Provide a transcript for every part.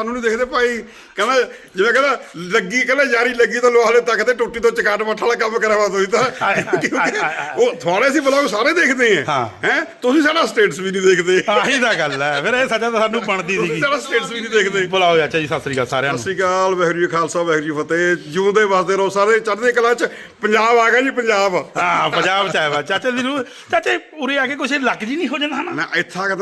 ਸਾਨੂੰ ਨਹੀਂ ਦੇਖਦੇ ਭਾਈ। ਕਹਿੰਦਾ ਜਿਵੇਂ ਕਹਿੰਦਾ ਲੱਗੀ ਕਹਿੰਦਾ ਯਾਰੀ ਲੱਗੀ ਤਾਂ ਲੋਹਾਲੇ ਤੱਕ ਤੇ ਟੁੱਟੀ ਤੋਂ ਚਕਾਟ ਮੱਠ ਵਾਲਾ ਕੰਮ ਕਰਾਵਾ ਤੁਸੀਂ ਤਾਂ। ਉਹ ਥੋੜੇ ਸੀ ਬਲੌਗ ਸਾਰੇ ਦੇਖਦੇ ਆ ਹਾਂ। ਤੁਸੀਂ ਸਾਡਾ ਸਟੇਟਸ ਵੀ ਨਹੀਂ ਦੇਖਦੇ। ਆਹੀ ਤਾਂ ਗੱਲ ਹੈ। ਫਿਰ ਇਹ ਤਾਂ ਸਾਨੂੰ ਬਣਦੀ ਸੀਗੀ। ਸਾਡਾ ਸਟੇਟਸ ਵੀ ਨਹੀਂ ਦੇਖਦੇ। ਬੁਲਾਓ ਚਾਚਾ ਜੀ ਸਤਿ ਸ੍ਰੀ ਅਕਾਲ ਸਾਰਿਆਂ ਸਤਿ ਨੂੰ ਸ਼੍ਰੀ ਅਕਾਲ ਵਾਹਿਗੁਰੂ ਜੀ ਖਾਲਸਾ ਵਾਹਿਗੁਰੂ ਜੀ ਫਤਿਹ। ਜਿਉਂਦੇ ਵਸਦੇ ਰਹੋ ਸਾਰੇ ਚੜ੍ਹਦੀ ਕਲਾ ਚ। ਪੰਜਾਬ ਆ ਗਿਆ ਜੀ ਪੰਜਾਬ। ਹਾਂ ਪੰਜਾਬ ਚ ਆਇਆ ਚਾਚਾ ਜੀ ਨੂੰ ਚਾਚੇ ਉਰੇ ਆ ਕੇ ਕੁਛ ਲੱਗ ਜੀ ਨਹੀਂ ਹੋ ਜਾਂਦਾ ਹਨਾ ਮੈਂ ਇੱਥੇ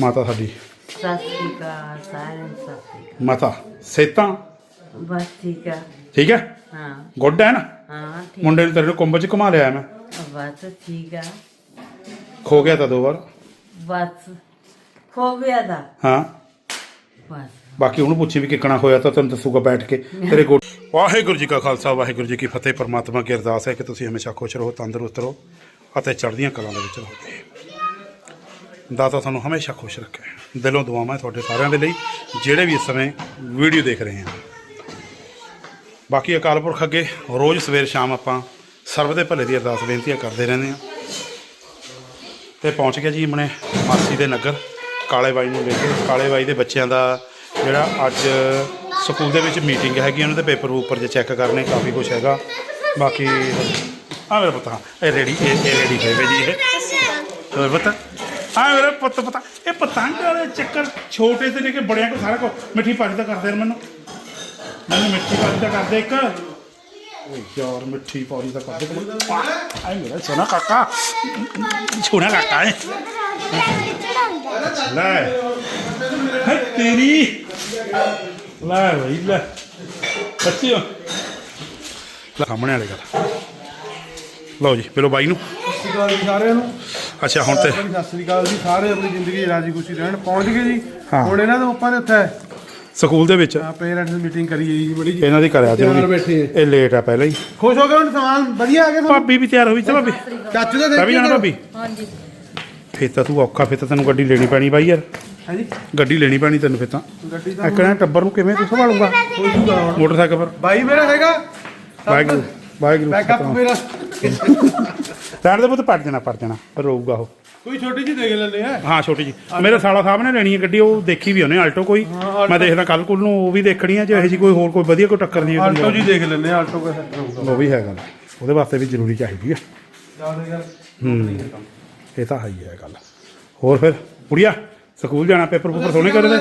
ਮਾਤਾ ਸਾਡੀ। ਸਤਿ ਸ਼੍ਰੀ ਅਕਾਲ ਸਾਰਿਆਂ ਨੂੰ ਸਤਿ ਸ਼੍ਰੀ ਅਕਾਲ। ਮਾਤਾ ਸੇਤਾਂ ਬਸ ਠੀਕ ਆ। ਠੀਕ ਹੈ? ਹਾਂ। ਗੁੱਡ ਹੈ ਨਾ? ਹਾਂ ਠੀਕ। ਮੁੰਡੇ ਨੂੰ ਤੇਰੇ ਨੂੰ ਕੁੰਭ ਚ ਘੁਮਾ ਲਿਆ ਮੈਂ। ਬਸ ਠੀਕ ਆ। ਖੋ ਗਿਆ ਤਾਂ ਦੋ ਵਾਰ। ਬਸ ਖੋ ਗਿਆ ਦਾ ਹਾਂ। ਬਸ। ਬਾਕੀ ਉਹਨੂੰ ਪੁੱਛੀ ਵੀ ਕਿੱਕਣਾ ਹੋਇਆ ਤਾਂ ਤੈਨੂੰ ਦੱਸੂਗਾ ਬੈਠ ਕੇ। ਤੇਰੇ ਗੋਡ ਵਾਹਿਗੁਰੂ ਜੀ ਕਾ ਖਾਲਸਾ ਵਾਹਿਗੁਰੂ ਜੀ ਕੀ ਫਤਿਹ। ਪਰਮਾਤਮਾ ਕੀ ਅਰਦਾਸ ਹੈ ਕਿ ਤੁਸੀਂ ਹਮੇਸ਼ਾ ਖੁਸ਼ ਰਹੋ ਤੰਦਰੁਸਤ ਰਹੋ ਅਤੇ ਚੜ੍ਹਦੀਆਂ ਕਲਾਂ ਦੇ ਵਿੱਚ ਰਹੋ। ਦਾਤਾ ਤੁਹਾਨੂੰ ਹਮੇਸ਼ਾ ਖੁਸ਼ ਰੱਖੇ। ਦਿਲੋਂ ਦੁਆਵਾਂ ਤੁਹਾਡੇ ਸਾਰਿਆਂ ਦੇ ਲਈ ਜਿਹੜੇ ਵੀ ਇਸ ਸਮੇਂ ਵੀਡੀਓ ਦੇਖ ਰਹੇ ਹਨ ਬਾਕੀ ਅਕਾਲ ਪੁਰਖ ਅੱਗੇ ਰੋਜ਼ ਸਵੇਰ ਸ਼ਾਮ ਆਪਾਂ ਸਰਬ ਦੇ ਭਲੇ ਦੀ ਅਰਦਾਸ ਬੇਨਤੀਆਂ ਕਰਦੇ ਰਹਿੰਦੇ ਹਾਂ। ਤੇ ਪਹੁੰਚ ਗਿਆ ਜੀ ਆਪਣੇ ਮਾਸੀ ਦੇ ਨਗਰ, ਕਾਲੇ ਬਾਈ ਨੂੰ ਲੈ ਕੇ। ਕਾਲੇ ਬਾਈ ਦੇ ਬੱਚਿਆਂ ਦਾ ਜਿਹੜਾ ਅੱਜ ਸਕੂਲ ਦੇ ਵਿੱਚ ਮੀਟਿੰਗ ਹੈਗੀ, ਉਹਨਾਂ ਦੇ ਪੇਪਰ ਉੱਪਰ ਜੇ ਚੈੱਕ ਕਰਨੇ ਕਾਫੀ ਕੁਝ ਹੈਗਾ। ਬਾਕੀ ਆ ਮੇਰਾ ਪੁੱਤ, ਹਾਂ, ਇਹ ਰੈਡੀ ਇਹ ਇਹ ਰੈਡੀ ਹੋਏ ਜੀ ਇਹ ਹੋਰ ਪੁੱਤ? ਆ ਮੇਰਾ ਪੁੱਤ ਪਤਾ ਇਹ ਪਤੰਗ ਵਾਲੇ ਚੱਕਰ ਛੋਟੇ ਤੋਂ ਲੈ ਕੇ ਬੜਿਆਂ ਕੋ ਸਾਰਾ ਕੋ ਮਿੱਠੀ ਪੱਜ ਦਾ ਕਰਦੇ ਨੇ ਮੈਨੂੰ। ਮੈਨੂੰ ਮਿੱਠੀ ਪੱਜ ਦਾ ਕਰਦੇ ਇੱਕ। ਓਏ ਯਾਰ, ਮਿੱਠੀ ਪੌੜੀ ਦਾ ਕਰਦੇ ਆਏ ਮੇਰਾ ਸੋਨਾ ਕਾਕਾ। ਛੋਣਾ ਕਾਕਾ ਹੈ ਲੈ। ਹੈ ਤੇਰੀ। ਲੈ ਬਈ, ਲੈ। ਬੱਚਿਓ ਲੈ, ਸਾਹਮਣੇ ਵਾਲੇ ਗੱਲ। ਲਓ ਜੀ, ਮਿਲੋ ਬਾਈ ਨੂੰ। ਸਤਿ ਸਾਰਿਆਂ ਨੂੰ। ਅੱਛਾ ਹੁਣ ਤੇ ਸਤਿ ਸ਼੍ਰੀ ਅਕਾਲ ਜੀ ਸਾਰੇ ਆਪਣੀ ਜ਼ਿੰਦਗੀ 'ਚ ਰਾਜੀ ਖੁਸ਼ੀ ਰਹਿਣ। ਪਹੁੰਚ ਗਏ ਜੀ? ਹਾਂ। ਹੁਣ ਇਹਨਾਂ ਦੇ ਉੱਪਰ ਉੱਥੇ ਸਕੂਲ ਦੇ ਵਿੱਚ। ਪੇਰੈਂਟਸ ਮੀਟਿੰਗ ਕਰੀ ਜੀ ਬੜੀ ਜੀ। ਇਹਨਾਂ ਦੀ ਕਰਿਆ ਤੇ ਬੈਠੇ ਇਹ ਲੇਟ ਆ ਪਹਿਲਾਂ ਹੀ। ਖੁਸ਼ ਹੋ ਗਏ ਹੁਣ ਸਮਾਨ? ਵਧੀਆ ਆ ਗਏ ਤੁਹਾਨੂੰ? ਭਾਬੀ ਵੀ ਤਿਆਰ ਹੋਈ ਤੇ ਭਾਬੀ? ਚਾਚੂ ਦੇ ਤਾਂ ਵੀ ਜਾਣਾ ਭਾਬੀ। ਹਾਂਜੀ। ਫੇਰ ਤਾਂ ਤੂੰ ਔਖਾ ਫੇਰ ਤਾਂ ਤੈਨੂੰ ਗੱਡੀ ਲੈਣੀ ਪੈਣੀ ਬਾਈ ਯਾਰ। ਹਾਂਜੀ। ਗੱਡੀ ਲੈਣੀ ਪੈਣੀ ਤੈਨੂੰ ਫੇਰ ਤਾਂ। ਗੱਡੀ ਦਾ ਐਕਣਾ ਟੱਬਰ ਨੂੰ ਕਿਵੇਂ ਤੂੰ ਸੰਭਾਲੂਗਾ? ਮੋਟਰਸਾਈਕਲ ਪਰ। ਬਾਈ ਮੇਰਾ ਹੈਗਾ। ਵਾਹਿਗੁਰੂ ਵਾਹਿਗੁਰੂ ਬੈਕਅਪ। ਮੇਰਾ। ਰਹਿਣ ਦੇ ਪੁੱਤ ਪੜ ਜਾਣਾ ਪੜ ਜਾਣਾ ਪਰ ਰੋਊਗਾ ਉਹ। ਕੋਈ ਛੋਟੀ ਜੀ ਦੇਖ ਲੈਂਦੇ ਆ? ਹਾਂ ਛੋਟੀ ਜੀ ਮੇਰੇ ਸਾਲਾ ਸਾਹਿਬ ਨੇ ਲੈਣੀ ਹੈ ਗੱਡੀ ਉਹ ਦੇਖੀ ਵੀ ਉਹਨੇ ਆਲਟੋ ਕੋਈ। ਮੈਂ ਦੇਖਦਾ ਕੱਲ ਕੁਲ ਨੂੰ ਉਹ ਵੀ ਦੇਖਣੀ ਹੈ ਜੇ ਇਹੋ ਜੀ ਕੋਈ ਹੋਰ ਕੋਈ ਵਧੀਆ ਕੋਈ ਟੱਕਰ ਦੀ ਆਲਟੋ ਜੀ ਦੇਖ ਲੈਂਦੇ ਆ ਆਲਟੋ ਕਾ ਸੈੱਟ ਹੋਊਗਾ ਉਹ ਵੀ ਹੈ ਗੱਲ ਉਹਦੇ ਵਾਸਤੇ ਵੀ ਜ਼ਰੂਰੀ ਚਾਹੀਦੀ ਹੈ ਹੂੰ। ਇਹ ਤਾਂ ਹੈ ਹੀ ਹੈ ਗੱਲ। ਹੋਰ ਫਿਰ ਕੁੜੀਆ ਸਕੂਲ ਜਾਣਾ ਪੇਪਰ ਪੂਪਰ ਸੋਹਣੇ ਕਰਦੇ?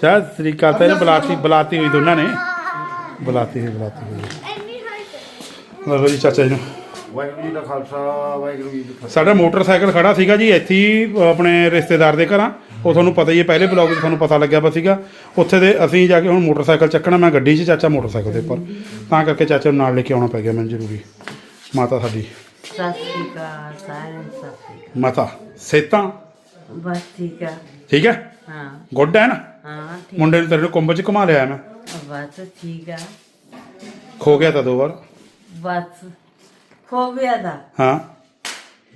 ਸ਼ਾਇਦ ਸ੍ਰੀ ਅਕਾਲ ਤਾਂ ਬੁਲਾਤੀ ਬੁਲਾਤੀ ਹੋਈ ਦੋਨਾਂ ਨੇ। ਬੁਲਾਤੀ ਹੋਈ ਬੁਲਾਤੀ ਹੋਈ। ਲਓ ਜੀ ਚਾਚਾ ਜੀ ਨੂੰ। ਵਾਹਿਗੁਰੂ ਜੀ ਦਾ ਖਾਲਸਾ ਵਾਹਿਗੁਰੂ ਜੀ ਕੀ ਫਤਿਹ। ਸਾਡਾ ਮੋਟਰਸਾਈਕਲ ਖੜਾ ਸੀਗਾ ਜੀ ਇੱਥੇ ਹੀ ਆਪਣੇ ਰਿਸ਼ਤੇਦਾਰ ਦੇ ਘਰਾਂ। ਉਹ ਤੁਹਾਨੂੰ ਪਤਾ ਹੀ ਹੈ ਪਹਿਲੇ ਬਲੌਗ 'ਚ ਤੁਹਾਨੂੰ ਪਤਾ ਲੱਗਿਆ ਵਾ ਸੀਗਾ। ਉੱਥੇ ਦੇ ਅਸੀਂ ਜਾ ਕੇ ਹੁਣ ਮੋਟਰਸਾਈਕਲ ਚੱਕਣਾ ਮੈਂ ਗੱਡੀ 'ਚ ਚਾਚਾ ਮੋਟਰਸਾਈਕਲ ਦੇ ਉੱਪਰ। ਤਾਂ ਕਰਕੇ ਚਾਚਾ ਨੂੰ ਨਾਲ ਲੈ ਕੇ ਆਉਣਾ ਪੈ ਗਿਆ ਮੈਨੂੰ ਜ਼ਰੂਰੀ। ਮਾਤਾ ਸਾਡੀ। ਸਤਿ ਸ਼੍ਰੀ ਅਕਾਲ ਸਾਰਿਆਂ ਨੂੰ ਸਤਿ ਸ਼੍ਰੀ ਅਕਾਲ। ਮਾਤਾ ਸੇਤਾਂ। ਬਸ ਠੀਕ ਆ। ਠੀਕ ਹੈ? ਹਾਂ। ਗੁੱਡ ਹੈ ਨਾ? ਹਾਂ ਠੀਕ। ਮੁੰਡੇ ਨੂੰ ਤੇਰੇ ਨੂੰ ਕੁੰਭ 'ਚ ਘੁਮਾ ਲਿਆ ਮੈਂ। ਬਸ ਠੀਕ ਆ। ਖੋ ਗਿਆ ਤਾਂ ਦੋ ਵਾਰ। ਬਸ। ਖੋ ਗਿਆ ਦਾ ਹਾਂ।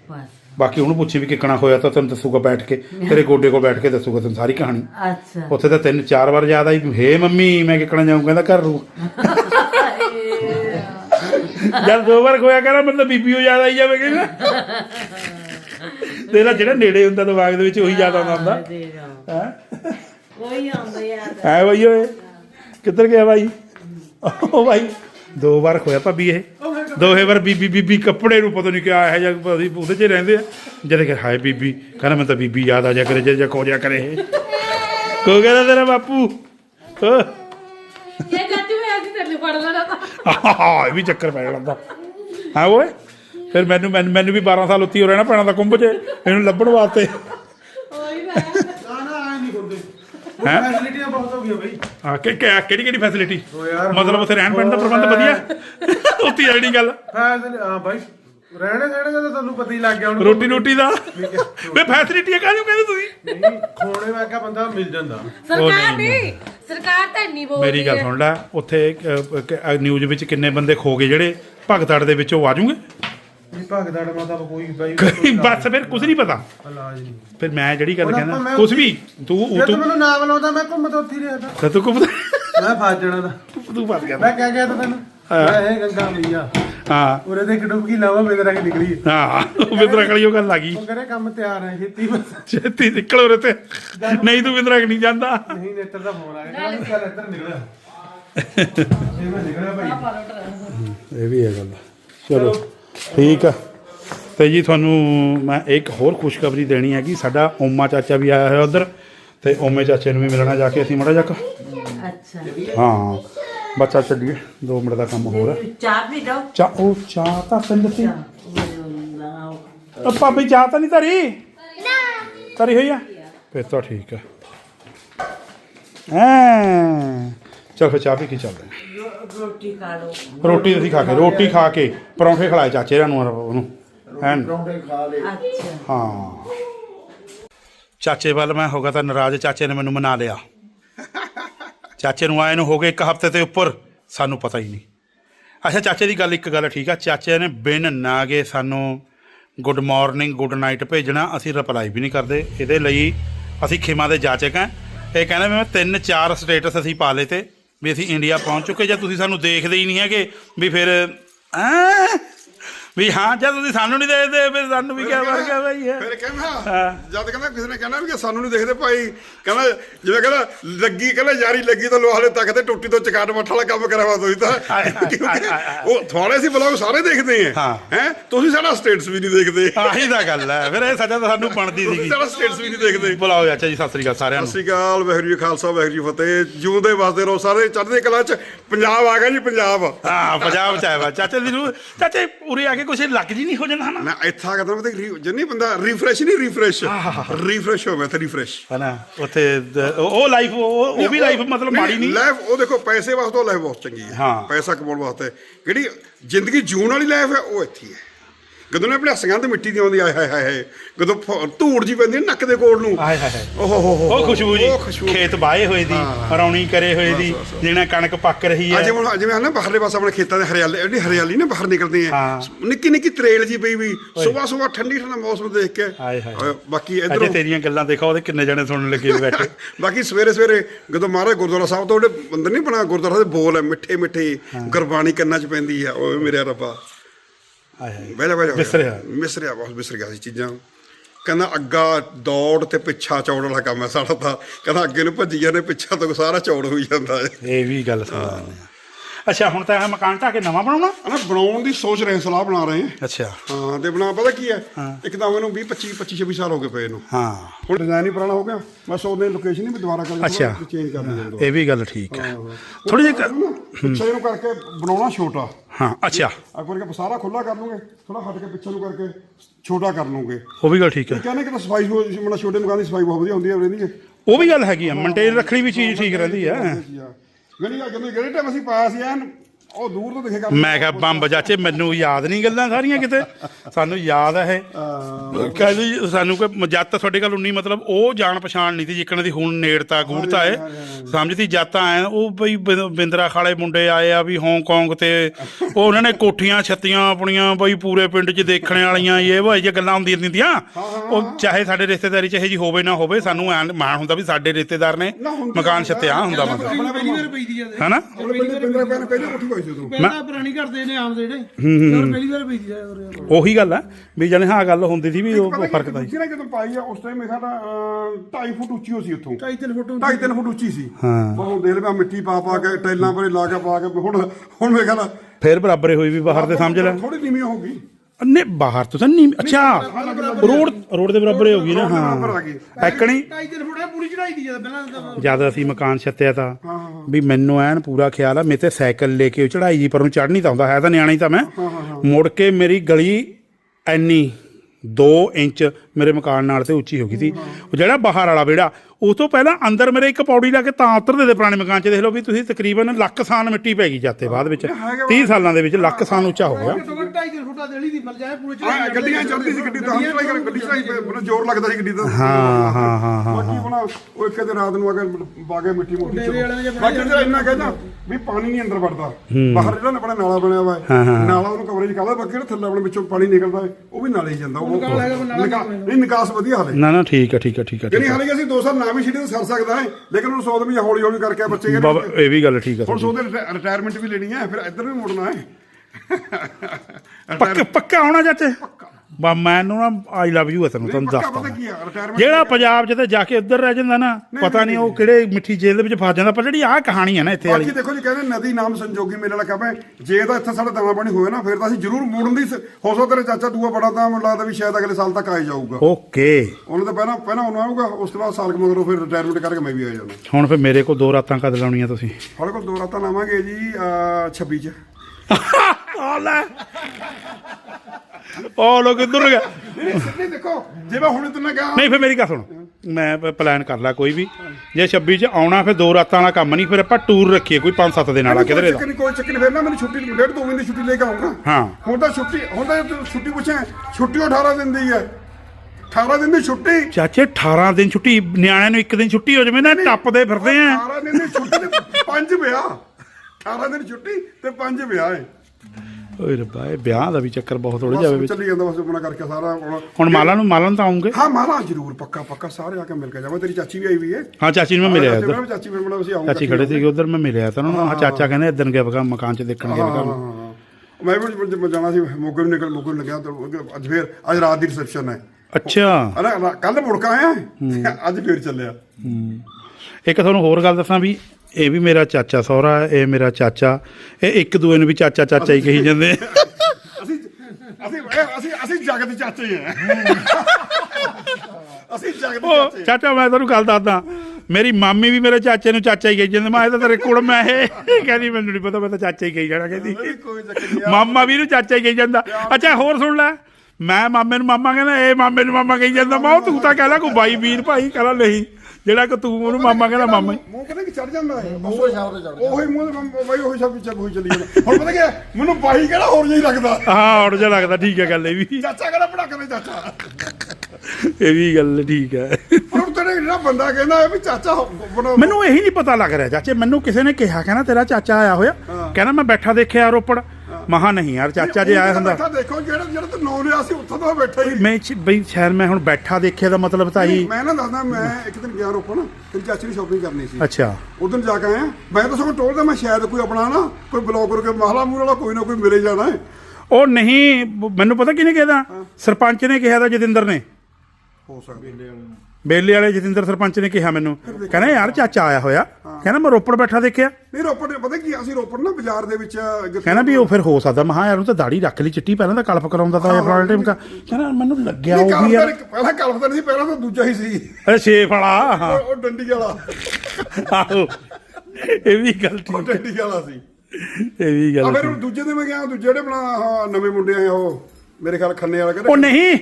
ਬਸ। ਬਾਕੀ ਉਹਨੂੰ ਪੁੱਛੀ ਵੀ ਕਿੱਕਣਾ ਹੋਇਆ ਤਾਂ ਤੈਨੂੰ ਦੱਸੂਗਾ ਬੈਠ ਕੇ। ਤੇਰੇ ਗੋਡੇ ਕੋਲ ਬੈਠ ਕੇ ਦੱਸੂਗਾ ਤੈਨੂੰ ਸਾਰੀ ਕਹਾਣੀ। ਅੱਛਾ। ਉੱਥੇ ਤਾਂ ਤਿੰਨ ਚਾਰ ਵਾਰ ਯਾਦ ਆਈ ਹੇ ਮੰਮੀ ਮੈਂ ਕਿੱਕਣਾ ਜਾਊਂ ਕਹਿੰਦਾ ਘਰ ਰੂ ਜਦ ਦੋ ਵਾਰ ਖੋਇਆ ਕਹਿੰਦਾ ਮਤਲਬ ਬੀਬੀਓ ਯਾਦ ਆਈ ਜਾਵੇ ਕਹਿੰਦਾ ਤੇਰਾ ਜਿਹੜਾ ਨੇੜੇ ਹੁੰਦਾ ਦਿਮਾਗ ਦੇ ਵਿੱਚ ਉਹੀ ਯਾਦ ਆਉਂਦਾ ਹੁੰਦਾ। ਹੈ ਕੋਈ ਆਉਂਦਾ ਯਾਦ। ਹੈ ਬਈ ਓਏ। ਕਿੱਧਰ ਗਿਆ ਬਾਈ? ਉਹ ਬਾਈ ਦੋ ਵਾਰ ਖੋਇਆ ਭਾਬੀ ਇਹ। ਦੋਹੇ ਵਾਰ ਬੀਬੀ ਬੀਬੀ ਕੱਪੜੇ ਨੂੰ ਪਤਾ ਨਹੀਂ ਕਿਆ ਹੈ ਜਾਂ ਪਤਾ ਨੀ ਉਹਦੇ 'ਚ ਰਹਿੰਦੇ ਆ। ਜਦ ਕਿ ਹਾਏ ਬੀਬੀ ਕਹਿੰਦਾ ਮੈਂ ਤਾਂ ਬੀਬੀ ਯਾਦ ਆ ਜਾ ਕਰੇ ਜੇ ਜੇ ਖੋ ਜਾ ਕਰੇ। ਇਹ ਕੋ ਕਹਿੰਦਾ ਤੇਰਾ ਬਾਪੂ? ਇਹ ਚਾਚੂ ਮੈਂ ਅਸੀਂ ਤੈਨੂੰ ਫੜ ਲੈਣਾ ਤਾਂ। ਆਹ ਇਹ ਵੀ ਚੱਕਰ ਪੈ ਜਾਂਦਾ। ਹਾਂ ਓਏ ਫਿਰ ਮੈਨੂੰ ਮੈਨੂੰ ਵੀ 12 ਸਾਲ ਉੱਤੀ ਹੋ ਰਹਿਣਾ ਪੈਣਾ ਤਾਂ ਕੁੰਭ 'ਚ ਇਹਨੂੰ ਲੱਭਣ ਵਾਸਤੇ। ਉਹੀ ਨਾ ਨਾ ਆਏ ਨਹੀਂ ਹੁੰਦੇ। ਹੈਂ? ਫੈਸਿਲਿਟੀਆਂ ਬਹੁਤ ਗਈਆਂ ਬਈ। ਹਾਂ ਕਿ ਕਿ- ਕਿਹੜੀ ਕਿਹੜੀ ਫੈਸਿਲਿਟੀ ਓ ਯਾਰ, ਮਤਲਬ ਉੱਥੇ ਰਹਿਣ ਪੈਣ ਦਾ ਪ੍ਰਬੰਧ ਵਧੀਆ? ਉੱਤੀ ਆਈ ਨਹੀਂ ਗੱਲ। ਫੈਸਿਲਿਟੀ ਹਾਂ ਬਾਈ ਰਹਿਣੇ ਸਹਿਣੇ ਦਾ ਤਾਂ ਤੁਹਾਨੂੰ ਪਤਾ ਹੀ ਲੱਗ ਗਿਆ ਹੁਣ। ਰੋਟੀ ਰੋਟੀ ਦਾ। ਵੇ ਫੈਸਿਲਿਟੀ ਕਾਹਨੂੰ ਕਹਿੰਦੇ ਤੁਸੀਂ? ਨਹੀਂ ਖੋਣੇ ਵਰਗਾ ਬੰਦਾ ਮਿਲ ਜਾਂਦਾ। ਸਰਕਾਰ ਨਹੀਂ ਸਰਕਾਰ ਤਾਂ ਇੰਨੀ ਬੋਲਦੀ ਮੇਰੀ ਗੱਲ। ਸੁਣ ਲੈ ਉੱਥੇ ਨਿਊਜ਼ ਵਿੱਚ ਕਿੰਨੇ ਬੰਦੇ ਖੋ ਗਏ ਜਿਹੜੇ ਭਗਤੜ ਦੇ ਵਿੱਚੋਂ ਆ ਜਾਊਗੇ? ਨਹੀਂ ਭਗਦੜ ਮਾਤਾ ਕੋਈ ਬਾਈ ਬਸ ਫਿਰ ਕੁਝ ਨਹੀਂ ਪਤਾ। ਇਲਾਜ ਨਹੀਂ। ਫਿਰ ਮੈਂ ਜਿਹੜੀ ਗੱਲ ਕਹਿੰਦਾ ਕੁਝ ਵੀ ਤੂੰ ਜੇ ਤੂੰ ਮੈਨੂੰ ਨਾ ਬੁਲਾਉਂਦਾ ਮੈਂ ਘੁੰਮ ਤਾਂ ਉੱਥੇ ਰਿਹਾ ਤਾਂ ਤਾਂ ਕੁਝ ਮੈਂ ਫਸ ਜਾਣਾ ਤਾਂ। ਤੂੰ ਫਸ ਗਿਆ। ਮੈਂ ਕਹਿ ਗਿਆ ਤਾਂ ਤੈਨੂੰ। ਇਹ ਗੰਗਾ ਮਈਆ ਹਾਂ। ਉਰੇ ਤੇ ਡੁਬਕੀ ਲਾਵਾ ਮੇਰੇ ਰੰਗ ਨਿਕਲੀ ਹਾਂ ਉਹ ਬਿੰਦਰਾ ਕਲੀ ਉਹ ਗੱਲ ਆ ਗਈ। ਉਹ ਕਹਿੰਦੇ ਕੰਮ ਤਿਆਰ ਹੈ ਛੇਤੀ ਬਸ। ਛੇਤੀ ਨਿਕਲ ਉਰੇ ਤੇ। ਨਹੀਂ ਤੂੰ ਬਿੰਦਰਾ ਨਹੀਂ ਜਾਂਦਾ। ਨਹੀਂ ਨੇਤਰ ਦਾ ਫੋਨ ਆ ਗਿਆ ਕਹਿੰਦਾ ਚੱਲ ਇੱਧਰ ਨਿਕਲਿਆ ਇਹ ਮੈਂ ਨਿਕਲਿਆ ਭਾਈ। ਇਹ ਵੀ ਹੈ ਗੱਲ। ਚਲੋ। ਠੀਕ ਆ। ਤੇ ਜੀ ਤੁਹਾਨੂੰ ਮੈਂ ਇੱਕ ਹੋਰ ਖੁਸ਼ਖਬਰੀ ਦੇਣੀ ਹੈਗੀ। ਸਾਡਾ ਓਮਾ ਚਾਚਾ ਵੀ ਆਇਆ ਹੋਇਆ ਉਧਰ। ਤੇ ਓਮੇ ਚਾਚੇ ਨੂੰ ਵੀ ਮਿਲਣਾ ਜਾ ਕੇ ਅਸੀਂ ਮੜਾ ਜਾਕ ਅੱਛਾ। ਹਾਂ। ਬੱਚਾ ਚੱਲੀਏ। 2 ਮਿੰਟ ਦਾ ਕੰਮ ਹੋਰ ਹੈ ਚਾਹ ਵੀ ਦੋ? ਚਾ ਉਹ ਚਾਹ ਤਾਂ ਪਿੰਡ ਨਾ ਉਹ ਭਾਬੀ ਚਾਹ ਤਾਂ ਨਹੀਂ ਧਰੀ? ਧਰੀ ਹੋਈ ਆ? ਫਿਰ ਤਾਂ ਠੀਕ ਆ। ਹਾਂ। ਚਲ ਫਿਰ ਚਾਹ ਪੀ ਕੇ ਚੱਲਦੇ ਹਾਂ। ਰੋਟੀ ਖਾ ਲਓ। ਰੋਟੀ ਅਸੀਂ ਖਾ ਕੇ ਰੋਟੀ ਖਾ ਕੇ ਪਰੌਂਠੇ ਖਿਲਾਏ ਚਾਚੇ ਰਾਂ ਨੂੰ ਉਹਨੂੰ। ਐਨ ਪਰੌਂਠੇ ਖਾ ਲਏ। ਅੱਛਾ। ਹਾਂ। ਚਾਚੇ ਵੱਲ ਮੈਂ ਹੋਗਾ ਤਾਂ ਨਾਰਾਜ਼ ਚਾਚੇ ਨੇ ਮੈਨੂੰ ਮਨਾ ਲਿਆ। ਚਾਚੇ ਨੂੰ ਆਏ ਨੂੰ ਹੋ ਗਏ ਇੱਕ ਹਫ਼ਤੇ ਤੇ ਉੱਪਰ ਸਾਨੂੰ ਪਤਾ ਹੀ ਨਹੀਂ। ਅੱਛਾ ਚਾਚੇ ਦੀ ਗੱਲ ਇੱਕ ਗੱਲ ਠੀਕ ਆ ਚਾਚੇ ਨੇ ਬਿਨ ਨਾਗੇ ਸਾਨੂੰ ਗੁੱਡ ਮਾਰਨਿੰਗ ਗੁੱਡ ਨਾਈਟ ਭੇਜਣਾ ਅਸੀਂ ਰਿਪਲਾਈ ਵੀ ਨਹੀਂ ਕਰਦੇ। ਇਹਦੇ ਲਈ ਅਸੀਂ ਖਿਮਾ ਦੇ ਜਾਚਕ ਹਾਂ ਇਹ ਕਹਿੰਦੇ ਵੀ ਮੈਂ ਤਿੰਨ ਚਾਰ ਸਟੇਟਸ ਅਸੀਂ ਪਾ ਲਏ ਤੇ ਵੀ ਅਸੀਂ ਇੰਡੀਆ ਪਹੁੰਚ ਚੁੱਕੇ ਜਾਂ ਤੁਸੀਂ ਸਾਨੂੰ ਦੇਖਦੇ ਹੀ ਨਹੀਂ ਹੈਗੇ ਵੀ ਫਿਰ ਐਂ ਵੀ ਹਾਂ ਜਦ ਤੁਸੀਂ ਸਾਨੂੰ ਨਹੀਂ ਦੇਖਦੇ ਫਿਰ ਸਾਨੂੰ ਵੀ ਕਿਆ ਵਰਗਾ ਬਈ ਹੈ? ਫਿਰ ਕਹਿੰਦਾ। ਜਦ ਕਹਿੰਦਾ ਕਿਸੇ ਨੇ ਕਹਿਣਾ ਵੀ ਸਾਨੂੰ ਨਹੀਂ ਦੇਖਦੇ ਭਾਈ ਕਹਿੰਦਾ ਜਿਵੇਂ ਕਹਿੰਦਾ ਲੱਗੀ ਕਹਿੰਦਾ ਯਾਰੀ ਲੱਗੀ ਤਾਂ ਲੋਹਾਲੇ ਤੱਕ ਤੇ ਟੁੱਟੀ ਤੋਂ ਚਕਾਟ ਮੱਠ ਵਾਲਾ ਕੰਮ ਕਰਾਵਾ ਤੁਸੀਂ ਤਾਂ। ਉਹ ਤੁਹਾਡੇ ਅਸੀਂ ਬਲੌਗ ਸਾਰੇ ਦੇਖਦੇ ਆ। ਹਾਂ। ਤੁਸੀਂ ਸਾਡਾ ਸਟੇਟਸ ਵੀ ਨਹੀਂ ਦੇਖਦੇ। ਆਹੀ ਤਾਂ ਗੱਲ ਹੈ। ਫਿਰ ਇਹ ਤਾਂ ਸਾਨੂੰ ਬਣਦੀ ਸੀਗੀ। ਸਾਡਾ ਸਟੇਟਸ ਵੀ ਨਹੀਂ ਦੇਖਦੇ। ਬੁਲਾਓ ਚਾਚਾ ਜੀ ਸਤਿ ਸ੍ਰੀ ਅਕਾਲ ਸਾਰਿਆਂ ਸਤਿ ਨੂੰ ਸ਼੍ਰੀ ਅਕਾਲ ਵਾਹਿਗੁਰੂ ਜੀ ਖਾਲਸਾ ਵਾਹਿਗੁਰੂ ਜੀ ਫਤਿਹ। ਜਿਉਂਦੇ ਵਸਦੇ ਰਹੋ ਸਾਰੇ ਚੜ੍ਹਦੀ ਕਲਾ ਚ। ਪੰਜਾਬ ਆ ਗਿਆ ਜੀ ਪੰਜਾਬ। ਹਾਂ ਪੰਜਾਬ ਚ ਆਇਆ ਚਾਚਾ ਜੀ ਨੂੰ ਚਾਚੇ ਉਰੇ ਆ ਕੇ ਕੁਛ ਲੱਗ ਜੀ ਨਹੀਂ ਹੋ ਜਾਣਾ ਹਨਾ? ਮੈਂ ਇੱਥਾ ਆ ਕਹਿੰਦਾ ਮੈਂ ਜਿੰਨੀ ਬੰਦਾ ਰੀਫਰੈਸ਼ ਨਹੀਂ ਰੀਫਰੈਸ਼ ਰੀਫਰੈਸ਼ ਹੋ ਗਿਆ ਤੇ ਰੀਫਰੈਸ਼ ਹਨਾ ਉੱਥੇ ਉਹ ਲਾਈਫ ਉਹ ਵੀ ਲਾਈਫ ਮਤਲਬ ਮਾੜੀ ਨਹੀਂ। ਲਾਈਫ ਉਹ ਦੇਖੋ ਪੈਸੇ ਵਾਸਤੇ ਉਹ ਲਾਈਫ ਬਹੁਤ ਚੰਗੀ ਹੈ। ਪੈਸਾ ਕਮਾਉਣ ਵਾਸਤੇ। ਜਿਹੜੀ ਜ਼ਿੰਦਗੀ ਜਿਉਣ ਵਾਲੀ ਲਾਈਫ ਹੈ ਉਹ ਇੱਥੇ ਹੀ। ਜਦੋਂ ਨੇ ਹੱਸੀਆਂ ਤੇ ਮਿੱਟੀ ਦੀ ਆਉਂਦੀ ਆਏ ਹਾਏ ਹਾਏ ਫ- ਧੂੜ ਜੀ ਪੈਂਦੀ ਨੱਕ ਦੇ ਕੋਲ ਨੂੰ। ਹਾਏ ਹਾਏ ਹਾਏ। ਓਹ ਹੋ ਹੋ ਉਹ ਖੁਸ਼ਬੂ ਜੀ ਖੇਤ ਬਾਏ ਹੋਏ ਦੀ ਰੌਣੀ ਕਰੇ ਹੋਏ ਦੀ। ਜਿਹਨਾਂ ਕਣਕ ਪੱਕ ਰਹੀ ਹੈ। ਅੱਜ ਹੁਣ ਜਿਵੇਂ ਹਨਾ ਬਾਹਰਲੇ ਪਾਸੇ ਆਪਣੇ ਖੇਤਾਂ ਦੇ ਹਰਿਆਲੀ ਜਿਹੜੀ ਹਰਿਆਲੀ ਨਾ ਬਾਹਰ ਨਿਕਲਦੀ ਹੈ। ਹਾਂ। ਨਿੱਕੀ ਨਿੱਕੀ ਤਰੇਲ ਜੀ ਪਈ ਵੀ ਸਵੇਰ ਸਵੇਰ ਠੰਡੀ ਠੰਡਾ ਮੌਸਮ ਦੇਖ ਕੇ। ਹਾਏ ਹਾਏ। ਬਾਕੀ ਅਜੇ ਇਧਰੋਂ ਤੇਰੀਆਂ ਗੱਲਾਂ ਦੇਖੋ ਉਹਦੇ ਕਿੰਨੇ ਜਣੇ ਸੁਣਨ ਲੱਗੇ ਬੈਠੇ। ਬਾਕੀ ਸਵੇਰੇ ਸਵੇਰੇ ਜਦੋਂ ਮਹਾਰਾਜ ਗੁਰਦੁਆਰਾ ਸਾਹਿਬ ਤੋਂ ਉਹਦੇ ਅੰਦਰ ਨਹੀਂ ਬਣਾ ਗੁਰਦੁਆਰਾ ਦੇ ਬੋਲ ਹੈ ਮਿੱਠੇ ਮਿੱਠੇ। ਗੁਰਬਾਣੀ ਕੰਨਾਂ 'ਚ ਪੈਂਦੀ ਹੈ। ਓਏ ਮੇਰੇ ਰੱਬਾ। ਹਾਏ ਹਾਏ। ਬਹਿ ਜਾ ਬਹਿ ਜਾ ਵਿਸਰਿਆ। ਮਿਸਰਿਆ ਬਹੁਤ ਵਿਸਰ ਗਿਆ ਸੀ ਚੀਜ਼ਾਂ ਕਹਿੰਦਾ ਅੱਗਾ ਦੌੜ ਤੇ ਪਿੱਛਾ ਚੌੜ ਵਾਲਾ ਕੰਮ ਹੈ ਸਾਡਾ ਤਾਂ। ਕਹਿੰਦਾ ਅੱਗੇ ਨੂੰ ਭੱਜੀ ਜਾਂਦੇ ਪਿੱਛਾ ਤੋਂ ਸਾਰਾ ਚੌੜ ਹੋਈ ਜਾਂਦਾ ਹੈ। ਇਹ ਵੀ ਗੱਲ ਆ ਅੱਛਾ ਹੁਣ ਤਾਂ ਇਹ ਮਕਾਨ ਢਾ ਕੇ ਨਵਾਂ ਬਣਾਉਣਾ? ਹਨਾ ਬਣਾਉਣ ਦੀ ਸੋਚ ਰਹੇ ਸਲਾਹ ਬਣਾ ਰਹੇ ਹਾਂ। ਅੱਛਾ। ਹਾਂ ਤੇ ਬਣਾ ਪਤਾ ਕੀ ਹੈ? ਇੱਕ ਤਾਂ ਮੈਨੂੰ 20 25 25 26 ਸਾਲ ਹੋ ਗਏ ਪਏ ਨੂੰ। ਹਾਂ। ਹੁਣ ਡਿਜ਼ਾਈਨ ਹੀ ਪੁਰਾਣਾ ਹੋ ਗਿਆ। ਬਸ ਉਹਨੇ ਲੋਕੇਸ਼ਨ ਹੀ ਵੀ ਦੁਬਾਰਾ ਕਰਕੇ ਅੱਛਾ। ਚੇਂਜ ਕਰ ਦਿੰਦੇ ਇਹ ਵੀ ਗੱਲ ਠੀਕ ਹੈ। ਥੋੜੀ ਜਿਹੀ ਪਿੱਛੇ ਨੂੰ ਕਰਕੇ ਬਣਾਉਣਾ ਛੋਟਾ। ਹਾਂ ਅੱਛਾ। ਆਪਾਂ ਕਰਕੇ ਸਾਰਾ ਖੁੱਲਾ ਕਰ ਲੂਗੇ ਥੋੜਾ ਹਟ ਕੇ ਪਿੱਛੇ ਨੂੰ ਕਰਕੇ ਛੋਟਾ ਕਰ ਲੂਗੇ। ਉਹ ਵੀ ਗੱਲ ਠੀਕ ਹੈ। ਕਹਿੰਦੇ ਕਿ ਤਾਂ ਸਫ਼ਾਈ ਹੋ ਮਤਲਬ ਛੋਟੇ ਮਕਾਨ ਦੀ ਸਫ਼ਾਈ ਬਹੁਤ ਵਧੀਆ ਹੁੰਦੀ ਹੈ ਰਹਿੰਦੀ ਹੈ। ਉਹ ਵੀ ਗੱਲ ਹੈਗੀ ਆ ਮੇਨਟੇਨ ਰੱਖਣੀ ਵੀ ਚੀਜ਼ ਠੀਕ ਰਹਿੰਦੀ ਆ। ਜਿਹੜੀ ਆ ਜਦੋਂ ਜਿਹੜੇ ਟਾਈਮ ਅਸੀਂ ਪਾਇਆ ਸੀ ਐਨ ਉਹ ਦੂਰ ਤੋਂ ਦਿਖੇਗਾ। ਮੈਂ ਕਿਹਾ ਬੰਬ ਚਾਚੇ ਮੈਨੂੰ ਯਾਦ ਨਹੀਂ ਗੱਲਾਂ ਸਾਰੀਆਂ ਕਿਤੇ। ਸਾਨੂੰ ਯਾਦ ਹੈ ਇਹ। ਕਹਿੰਦੀ ਸਾਨੂੰ ਕੋਈ ਜੱਤ ਤਾਂ ਤੁਹਾਡੇ ਕੋਲ ਉਨੀ ਮਤਲਬ ਉਹ ਜਾਣ ਪਛਾਣ ਨਹੀਂ ਸੀ ਜਿੱਕਣ ਦੀ ਹੁਣ ਨੇੜਤਾ ਗੂੜਤਾ ਹੈ। ਸਮਝਦੀ ਜੱਤ ਆਏ ਉਹ ਬਈ ਬਿੰਦਰਾ ਖਾਲੇ ਮੁੰਡੇ ਆਏ ਆ ਵੀ ਹਾਂਗਕਾਂਗ ਤੇ। ਉਹ ਉਹਨਾਂ ਨੇ ਕੋਠੀਆਂ ਛੱਤੀਆਂ ਆਪਣੀਆਂ ਬਈ ਪੂਰੇ ਪਿੰਡ 'ਚ ਦੇਖਣ ਵਾਲੀਆਂ ਇਹ ਭਾਈ ਜੇ ਗੱਲਾਂ ਹੁੰਦੀਆਂ ਹੁੰਦੀਆਂ ਉਹ ਚਾਹੇ ਸਾਡੇ ਰਿਸ਼ਤੇਦਾਰੀ 'ਚ ਇਹ ਜੀ ਹੋਵੇ ਨਾ ਹੋਵੇ ਸਾਨੂੰ ਐਂ ਮਾਣ ਹੁੰਦਾ ਵੀ ਸਾਡੇ ਰਿਸ਼ਤੇਦਾਰ ਨੇ ਮਕਾਨ ਛੱਤਿਆ ਹੁੰਦਾ ਮਤਲਬ। ਜਦ ਹਨਾ? ਪਹਿਲੇ ਕੋਠੀ ਪਾਈ ਪਹਿਲਾਂ ਪੁਰਾਣੀ ਨੇ ਆਮ ਜਿਹੜੇ। ਪਹਿਲੀ ਵਾਰ ਜਦ ਉਹੀ ਗੱਲ ਆ ਵੀ ਜਾਨੇ ਹਾਂ ਗੱਲ ਹੁੰਦੀ ਸੀ ਵੀ ਉਹ ਫ਼ਰਕ ਤਾਂ ਨਾ ਜਦੋਂ ਪਾਈ ਆ ਉਸ ਟਾਈਮ ਮੇਰਾ ਤਾਂ 2.5 ਫੁੱਟ ਉੱਚੀ ਹੋ ਸੀ ਉੱਥੋਂ। ਢਾਈ ਤਿੰਨ ਫੁੱਟ 2.5 ਫੁੱਟ ਉੱਚੀ ਸੀ। ਹਾਂ। ਬਹੁਤ ਦੇਖ ਲਿਆ ਮਿੱਟੀ ਪਾ ਪਾ ਕੇ ਟੈਲਾਂ ਪਰੇ ਲਾ ਕੇ ਪਾ ਕੇ ਹੁਣ ਹੁਣ ਮੈਂ ਕਹਿੰਦਾ ਫੇਰ ਬਰਾਬਰੇ ਹੋਈ ਵੀ ਬਾਹਰ ਦੇ ਸਮਝ ਲੈ। ਥੋੜੀ ਨੀਵੀਂ ਹੋ ਗਈ। ਨੇ ਬਾਹਰ ਤੋਂ ਤਾਂ ਨਹੀਂ ਅੱਛਾ। ਰੋਡ ਰੋਡ ਦੇ ਬਰਾਬਰੇ ਹੋ ਗਈ ਨਾ ਬਰਾਬਰ ਆ ਹਾਂ ਗਈ। ਐਕਣੀ ਢਾਈ ਤਿੰਨ ਫੁੱਟ ਹੈ ਪੂਰੀ ਚੜਾਈ ਦੀ ਜਦ ਪਹਿਲਾਂ ਤਾਂ ਜਦ ਅਸੀਂ ਮਕਾਨ ਛੱਤਿਆ ਤਾਂ ਵੀ ਮੈਨੂੰ ਐਨ ਪੂਰਾ ਖਿਆਲ ਆ ਮੇਰੇ ਤੇ ਸਾਈਕਲ ਲੈ ਕੇ ਚੜਾਈ ਜੀ ਪਰ ਨੂੰ ਚੜ ਨਹੀਂ ਤਾਂ ਹੈ ਤਾਂ ਨਿਆਣਾ ਹੀ ਤਾਂ ਮੈਂ। ਮੁੜ ਕੇ ਮੇਰੀ ਗਲੀ ਐਨੀ 2 ਇੰਚ ਮੇਰੇ ਮਕਾਨ ਨਾਲ ਤੇ ਉੱਚੀ ਹੋ ਗਈ ਸੀ। ਉਹ ਜਿਹੜਾ ਬਾਹਰ ਵਾਲਾ ਵਿਹੜਾ ਉਸ ਤੋਂ ਪਹਿਲਾਂ ਅੰਦਰ ਮੇਰੇ ਇੱਕ ਪੌੜੀ ਲਾ ਕੇ ਤਾਂ ਉਤਰਦੇ ਦੇ ਪੁਰਾਣੇ ਮਕਾਨ 'ਚ। ਦੇਖ ਲਓ ਵੀ ਤੁਸੀਂ ਤਕਰੀਬਨ ਲੱਖ ਸਾਨ ਮਿੱਟੀ ਪੈ ਗਈ ਜਾਤੇ ਬਾਅਦ ਵਿੱਚ। 30 ਸਾਲਾਂ ਦੇ ਵਿੱਚ ਲੱਖ ਸਾਨ ਉੱਚਾ ਹੋ ਗਿਆ। ਘੱਟੋ ਘੱਟ ਢਾਈ ਤਿੰਨ ਫੁੱਟਾ ਦੇਲੀ ਦੀ ਮਿਲ ਜਾਏ ਪੂਰੇ ਹਾਂ ਗੱਡੀਆਂ ਚੜਦੀ ਸੀ ਗੱਡੀ ਤਾਂ ਚੜਾਈ ਕਰ ਗੱਡੀ ਚੜਾਈ ਬੜਾ ਜ਼ੋਰ ਲੱਗਦਾ ਸੀ ਗੱਡੀ ਦਾ। ਹਾਂ ਹਾਂ ਹਾਂ ਹਾਂ ਬਾਕੀ ਹੁਣ ਉਹ ਇੱਕ ਤੇ ਰਾਤ ਨੂੰ ਆ ਕੇ ਬਾਗੇ ਮਿੱਟੀ ਮੋਟੀ ਡੇਰੇ ਵਾਲਿਆਂ ਬਾਕੀ ਜਿਹੜਾ ਇੰਨਾ ਕਹਿੰਦਾ ਵੀ ਪਾਣੀ ਨਹੀਂ ਅੰਦਰ ਵੜਦਾ। ਬਾਹਰ ਜਿਹੜਾ ਆਪਣਾ ਨਾਲਾ ਬਣਿਆ ਹੋਇਆ ਹੈ ਨਾਲਾ ਉਹਨੂੰ ਕਵਰੇਜ ਕਰਦਾ ਬਾਕੀ ਜਿਹੜਾ ਥੱਲੇ ਆਪਣੇ ਵਿੱਚੋਂ ਪਾਣੀ ਨਿਕਲਦਾ ਹੈ ਉਹ ਵੀ ਨਾਲੇ ਹੀ ਜਾਂਦਾ। ਉਹ ਨਿਕਾ- ਨਹੀਂ ਨਿਕਾਸ ਵਧੀਆ ਹਾਲੇ। ਨਾ ਨਾ ਠੀਕ ਆ ਠੀਕ ਆ ਠੀਕ ਆ ਠੀਕ ਜਿਹੜੀ ਹਾਲੇ ਅਸੀਂ ਦੋ ਸਾਲ ਨਾ ਵੀ ਛੱਡੀ ਤਾਂ ਸਰ ਸਕਦਾ ਹੈ ਲੇਕਿਨ ਹੁਣ ਸੌ ਵੀ ਹੌਲੀ ਹੌਲੀ ਕਰਕੇ ਬੱਚੇ ਆ ਬਾਬਾ ਇਹ ਵੀ ਗੱਲ ਠੀਕ ਆ ਹੁਣ ਤੁਹਾਡੀ। ਸੌ ਦੇ ਰਿਟਾਇਰਮੈਂਟ ਵੀ ਲੈਣੀ ਹੈ ਫਿਰ ਇੱਧਰ ਵੀ ਮੁੜਨਾ ਹੈ। ਪੱਕਾ ਪੱਕਾ ਹੋਣਾ ਚਾਚੇ ਬਾ ਮੈਨੂੰ ਨਾ ਆਈ ਲਵ ਯੂ ਤੈਨੂੰ ਤੁਹਾਨੂੰ ਦੱਸਦਾ ਜਿਹੜਾ ਪੰਜਾਬ 'ਚ ਤੇ ਜਾ ਕੇ ਉੱਧਰ ਰਹਿ ਜਾਂਦਾ ਨਾ ਪਤਾ ਨਹੀਂ ਉਹ ਕਿਹੜੇ ਮਿੱਠੀ ਜੇਲ੍ਹ ਦੇ ਵਿੱਚ ਫਸ ਜਾਂਦਾ ਪਰ ਜਿਹੜੀ ਆਹ ਕਹਾਣੀ ਹੈ ਨਾ ਇੱਥੇ ਬਾਕੀ ਵਾਲੀ ਦੇਖੋ ਜੀ ਕਹਿੰਦੇ ਨਦੀ ਨਾਮ ਸੰਜੋਗੀ ਮੇਲੇ ਵਾਲਾ ਕਹਿੰਦਾ ਜੇ ਤਾਂ ਇੱਥੇ ਸਾਡਾ ਦਾਣਾ ਪਾਣੀ ਹੋਇਆ ਨਾ ਫਿਰ ਤਾਂ ਅਸੀਂ ਜ਼ਰੂਰ ਮੋੜਨ ਦੀ ਹੋ ਸਕਦਾ ਤੇਰੇ ਚਾਚਾ ਦੂਆ ਬੜਾ ਤਾਂ ਮੈਨੂੰ ਲੱਗਦਾ ਵੀ ਸ਼ਾਇਦ ਅਗਲੇ ਸਾਲ ਤੱਕ ਆ ਹੀ ਜਾਊਗਾ। ਓਕੇ। ਉਹਨੇ ਤਾਂ ਪਹਿਲਾਂ ਪਹਿਲਾਂ ਉਹਨੂੰ ਆਊਗਾ ਉਸ ਤੋਂ ਬਾਅਦ ਸਾਲ ਕੁ ਮਗਰੋਂ ਫਿਰ ਰਿਟਾਇਰਮੈਂਟ ਕਰਕੇ ਮੈਂ ਵੀ ਆ ਜਾਣਾ। ਹੁਣ ਫਿਰ ਮੇਰੇ ਕੋਲ ਦੋ ਰਾਤਾਂ ਕਦ ਲਾਉਣੀਆਂ ਤੁਸੀਂ? ਸਾਡੇ ਕੋਲ ਦੋ ਰਾਤਾਂ ਲਾਵਾਂਗੇ ਜੀ ਅਹ 26 ਚ। ਲੈ। ਉਹ ਲੋਕ ਇੱਧਰ ਗਿਆ ਨਹੀਂ ਦੇਖੋ ਜੇ ਮੈਂ ਹੁਣ ਤੈਨੂੰ ਕਹਾਂ ਨਹੀਂ ਫਿਰ ਮੇਰੀ ਗੱਲ ਸੁਣ। ਮੈਂ ਪਲਾਨ ਕਰ ਲਾ ਕੋਈ ਵੀ। ਜੇ 26 ਚ ਆਉਣਾ ਫਿਰ ਦੋ ਰਾਤਾਂ ਵਾਲਾ ਕੰਮ ਨਹੀਂ ਫਿਰ ਆਪਾਂ ਟੂਰ ਰੱਖੀਏ ਕੋਈ 5-7 ਦਿਨ ਵਾਲਾ ਕਿਧਰੇ ਦਾ। ਕੋਈ ਚੱਕਰ ਨਹੀਂ ਫਿਰ ਨਾ ਮੈਨੂੰ ਛੁੱਟੀ ਡੇਢ ਦੋ ਮਹੀਨੇ ਦੀ ਛੁੱਟੀ ਲੈ ਕੇ ਆਉਂਗਾ ਹਾਂ। ਹੁਣ ਤਾਂ ਛੁੱਟੀ ਹੁਣ ਤਾਂ ਛੁੱਟੀ ਪੁੱਛੇ ਛੁੱਟੀ ਉਹ 18 ਦਿਨ ਦੀ ਹੈ। 18 ਦਿਨ ਦੀ ਛੁੱਟੀ। ਚਾਚੇ 18 ਦਿਨ ਛੁੱਟੀ ਨਿਆਣਿਆਂ ਨੂੰ ਇੱਕ ਦਿਨ ਛੁੱਟੀ ਹੋ ਜਾਵੇ ਨਾ ਟੱਪਦੇ ਫਿਰਦੇ ਆ। 18 ਦਿਨ ਦੀ ਛੁੱਟੀ ਪੰਜ ਵਿਆਹ 18 ਦਿਨ ਛੁੱਟੀ ਤੇ ਪੰਜ ਵਿਆਹ ਹੈ ਓਏ ਰੱਬਾ ਇਹ ਵਿਆਹ ਦਾ ਵੀ ਚੱਕਰ ਬਹੁਤ ਉੜ ਜਾਵੇ ਬਸ ਵਿੱਚ। ਚੱਲੀ ਜਾਂਦਾ ਬਸ ਆਪਣਾ ਕਰਕੇ ਸਾਰਾ ਹੁਣ। ਹੁਣ ਮਾਲਾ ਨੂੰ ਮਾਲਾ ਨੂੰ ਤਾਂ ਆਉਂਗੇ? ਹਾਂ ਮਾਲਾ ਜ਼ਰੂਰ ਪੱਕਾ ਪੱਕਾ ਸਾਰੇ ਆ ਕੇ ਮਿਲ ਕੇ ਜਾਵਾਂ। ਤੇਰੀ ਚਾਚੀ ਵੀ ਆਈ ਵੀ ਹੈ ਹਾਂ ਚਾਚੀ ਨੂੰ ਮੈਂ ਮਿਲਿਆ ਉਧਰ ਵੀ ਚਾਚੀ ਵੀ ਬਣਾ ਅਸੀਂ ਆਉਂਗਾ ਚਾਚੀ ਖੜੇ ਸੀਗੇ ਉਧਰ ਮੈਂ ਮਿਲਿਆ ਤਾਂ ਉਹਨਾਂ। ਨੂੰ ਚਾਚਾ ਕਹਿੰਦੇ ਇਦਨ ਗਿਆ ਬਗਾ ਮਕਾਨ ਚ ਦੇਖਣ ਗਿਆ ਬਗਾ ਮੈਂ ਵੀ ਜਦ ਜਾਣਾ ਸੀ ਮੋਗੇ ਨੂੰ ਨਿਕਲ ਮੋਗੇ ਲੱਗਿਆ ਤਾਂ ਅੱਜ ਫੇਰ ਅੱਜ ਰਾਤ ਦੀ ਰਿਸੈਪਸ਼ਨ ਹੈ ਅੱਛਾ। ਅਰੇ ਕੱਲ ਮੁੜ ਕੇ ਆਇਆ ਅੱਜ ਫੇਰ ਚੱਲਿਆ। ਇੱਕ ਤੁਹਾਨੂੰ ਹੋਰ ਗੱਲ ਦੱਸਾਂ ਵੀ ਇਹ ਵੀ ਮੇਰਾ ਚਾਚਾ ਸਹੁਰਾ ਹੈ ਇਹ ਮੇਰਾ ਚਾਚਾ ਇਹ ਇੱਕ ਦੂਏ ਨੂੰ ਵੀ ਚਾਚਾ ਚਾਚਾ ਹੀ ਕਹੀ ਜਾਂਦੇ ਆ। ਅਸੀਂ ਅਸੀਂ ਇਹ- ਅਸੀਂ ਅਸੀਂ ਜਗਤ ਦੇ ਚਾਚੇ ਹਾਂ ਅਸੀਂ ਜਗਤ ਦੇ ਉਹ ਚਾਚੇ ਚਾਚਾ ਮੈਂ ਤੁਹਾਨੂੰ ਗੱਲ ਦੱਸਦਾ ਮੇਰੀ ਮਾਮੀ ਵੀ ਮੇਰੇ ਚਾਚੇ ਨੂੰ ਚਾਚਾ ਹੀ ਕਹੀ ਜਾਂਦੇ ਮੈਂ ਇਹ ਤਾਂ ਤੇਰੇ ਕੋਲ ਮੈਂ ਇਹ ਕਹਿੰਦੀ ਮੈਨੂੰ ਨਹੀਂ ਪਤਾ ਮੈਂ ਤਾਂ ਚਾਚਾ ਹੀ ਕਹੀ ਜਾਣਾ ਕਹਿੰਦੀ। ਨਹੀਂ, ਕੋਈ ਚੱਕਰ ਨਹੀਂ ਆ। ਮਾਮਾ ਵੀ ਨੂੰ ਚਾਚਾ ਹੀ ਕਹੀ ਜਾਂਦਾ। ਅੱਛਾ ਹੋਰ ਸੁਣ ਲੈ ਮੈਂ ਮਾਮੇ ਨੂੰ ਮਾਮਾ ਕਹਿੰਦਾ ਇਹ ਮਾਮੇ ਨੂੰ ਮਾਮਾ ਕਹੀ ਜਾਂਦਾ ਮੈਂ ਉਹ ਤੂੰ ਤਾਂ ਕਹਿ ਲੈ ਕੋਈ ਬਾਈ ਵੀਰ ਭਾਈ ਕਹਿੰਦਾ ਨਹੀਂ। ਜਿਹੜਾ ਕਿ ਤੂੰ ਉਹਨੂੰ ਮਾਮਾ ਕਹਿੰਦਾ ਮਾਮਾ ਹੀ। ਮੂੰਹ ਕਹਿੰਦਾ ਕਿ ਚੜ ਜਾਂਦਾ ਹੈ ਮੂੰਹ ਸ਼ਬਦ ਚੜ ਉਹੀ ਮੂੰਹ ਦੇ ਬਾਈ ਉਹੀ ਸ਼ਬਦ ਚੱਕ ਹੋਈ ਚੱਲੀ ਜਾਂਦਾ। ਹੁਣ ਪਤਾ ਕੀ ਹੈ? ਮੈਨੂੰ ਬਾਈ ਕਿਹੜਾ ਹੋਰ ਜਿਹਾ ਹੀ ਲੱਗਦਾ। ਹਾਂ ਉੜ ਜਾ ਲੱਗਦਾ ਠੀਕ ਹੈ ਗੱਲ ਇਹ ਵੀ। ਚਾਚਾ ਕਿਹੜਾ ਪੜਾਕਦੇ ਚਾਚਾ? ਇਹ ਵੀ ਗੱਲ ਠੀਕ ਹੈ। ਪਰ ਹੁਣ ਤੇਰੇ ਜਿਹੜਾ ਬੰਦਾ ਕਹਿੰਦਾ ਹੈ ਵੀ ਚਾਚਾ ਬਣਾ ਮੈਨੂੰ ਇਹੀ ਨਹੀਂ ਪਤਾ ਲੱਗ ਰਿਹਾ ਚਾਚੇ। ਮੈਨੂੰ ਕਿਸੇ ਨੇ ਕਿਹਾ ਕਹਿੰਦਾ ਤੇਰਾ ਚਾਚਾ ਆਇਆ ਹੋਇਆ। ਕਹਿੰਦਾ ਮੈਂ ਬੈਠਾ ਦੇਖਿਆ ਰੋਪੜ। ਮਹਾ ਨਹੀਂ ਯਾਰ ਚਾਚਾ ਜੇ ਆਇਆ ਹੁੰਦਾ। ਬੈਠਾ ਦੇਖੋ ਜਿਹੜਾ ਜਿਹੜਾ ਤੂੰ ਨੌ ਲਿਆ ਸੀ ਉੱਥੋਂ ਤਾਂ ਬੈਠਾ ਹੀ ਮੈਂ ਬਈ ਸ਼ਾਇਦ ਮੈਂ ਹੁਣ ਬੈਠਾ ਦੇਖਿਆ ਦਾ ਮਤਲਬ ਤਾਂ ਹੀ। ਮੈਂ ਨਾ ਦੱਸਦਾ ਮੈਂ ਇੱਕ ਦਿਨ ਗਿਆ ਰੋਪੜ ਤੇਰੀ ਚਾਚੀ ਦੀ ਸ਼ਾਪਿੰਗ ਕਰਨੀ ਸੀ। ਅੱਛਾ। ਉਦੋਂ ਜਾ ਕੇ ਆਇਆ ਮੈਂ ਤਾਂ ਸਗੋਂ ਟੋਲਦਾ ਮੈਂ ਸ਼ਾਇਦ ਕੋਈ ਆਪਣਾ ਨਾ ਕੋਈ ਬਲੌਗਰ ਕੇ ਮਹਲਾ ਮੂਰ ਵਾਲਾ ਕੋਈ ਨਾ ਕੋਈ ਮਿਲੇ ਜਾਣਾ ਹੈ। ਉਹ ਨਹੀਂ ਬ- ਮੈਨੂੰ ਪਤਾ ਕਿਹਨੇ ਕਿਹਾ ਸਰਪੰਚ ਨੇ ਕਿਹਾ ਦਾ ਜਤਿੰਦਰ ਨੇ। ਹੋ ਸਕਦਾ। ਬੇਲੇ ਵਾਲੇ ਜਤਿੰਦਰ ਸਰਪੰਚ ਨੇ ਕਿਹਾ ਮੈਨੂੰ। ਕਹਿੰਦਾ ਯਾਰ ਚਾਚਾ ਆਇਆ ਹੋਇਆ। ਕਹਿੰਦਾ ਮੈਂ ਰੋਪੜ ਬੈਠਾ ਦੇਖਿਆ। ਨਹੀਂ ਰੋਪੜ ਦੇ ਪਤਾ ਕੀ ਆ, ਅਸੀਂ ਰੋਪੜ ਨਾ ਬਾਜ਼ਾਰ ਦੇ ਵਿੱਚ ਕਹਿੰਦਾ ਵੀ ਉਹ ਫਿਰ ਹੋ ਸਕਦਾ। ਮਹਾ ਯਾਰ ਉਹ ਤਾਂ ਦਾੜੀ ਰੱਖ ਲਈ ਚਿੱਟੀ ਪਹਿਲਾਂ ਤਾਂ ਕਲਪ ਕਰਾਉਂਦਾ ਤਾਂ ਫਲਾਣੇ ਟਾਈਮ ਕਾ ਕਹਿੰਦਾ ਮੈਨੂੰ ਲੱਗਿਆ ਉਹ ਵੀ ਯਾਰ ਪਹਿਲਾਂ ਕਲਫ ਤਾਂ ਨਹੀਂ ਸੀ ਪਹਿਲਾਂ ਤਾਂ ਦੂਜਾ ਹੀ ਸੀ। ਅਰੇ ਛੇਫ ਵਾਲਾ ਉਹ ਉਹ ਡੰਡੀ ਵਾਲਾ। ਆਹੋ। ਇਹ ਵੀ ਗੱਲ ਉਹ ਠੀਕ ਡੰਡੀ ਵਾਲਾ ਸੀ। ਇਹ ਵੀ ਆ ਗੱਲ ਫਿਰ ਠੀਕ। ਉਹ ਦੂਜੇ ਦੇ ਮੈਂ ਗਿਆ ਦੂਜੇ ਜਿਹੜੇ ਬਣਾ ਨਵੇਂ ਮੁੰਡੇ ਆਏ ਉਹ ਮੇਰੇ ਖਿਆਲ ਖੰਨੇ ਵਾਲਾ ਉਹ ਕਹਿੰਦੇ ਨਹੀਂ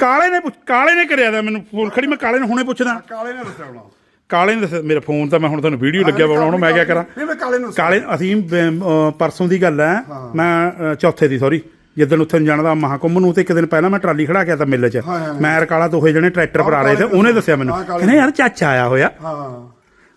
ਕਾਲੇ ਨੇ ਕਾਲੇ ਨੇ ਕਰਿਆ ਦਾ ਮੈਨੂੰ ਫੋਨ ਖੜੀ ਮੈਂ ਕਾਲੇ ਨੂੰ ਹੁਣੇ ਪੁੱਛਦਾ। ਕਾਲੇ ਨੇ ਦੱਸਿਆ ਹੋਣਾ। ਕਾਲੇ ਨੇ ਦੱਸਿਆ ਮੇਰਾ ਫੋਨ ਤਾਂ ਮੈਂ ਹੁਣ ਤੁਹਾਨੂੰ ਵੀਡੀਓ ਲੱਗਿਆ ਬਣਾਉਣ ਹੁਣ ਮੈਂ ਕੀ ਕਰਾਂ? ਨਹੀਂ ਮੈਂ ਕਾਲੇ ਨੂੰ। ਕਾਲੇ ਅਸੀਂ ਅਮ, ਪਰਸੋਂ ਦੀ ਗੱਲ ਹੈ ਮੈਂ ਚੌਥੇ ਦੀ ਸੌਰੀ ਜਿੱਦਣ ਉੱਥੇ ਨੂੰ ਜਾਣਾ ਦਾ ਮਹਾਕੁੰਭ ਨੂੰ ਤੇ ਇੱਕ ਦਿਨ ਪਹਿਲਾਂ ਮੈਂ ਟਰਾਲੀ ਖੜਾ ਕੇ ਤਾਂ ਮਿੱਲ 'ਚ। ਹਾਂ, ਹਾਂ। ਮੈਂ ਰਕਾਲਾ ਦੋਹੇ ਜਣੇ ਟਰੈਕਟਰ ਪਰ ਆ ਰਹੇ ਤੇ ਉਹਨੇ ਦੱਸਿਆ ਮੈਨੂੰ ਹਾਂ, ਕਾਲੇ ਕਹਿੰਦਾ ਯਾਰ ਚਾਚਾ ਆਇਆ ਹੋਇਆ। ਹਾਂ।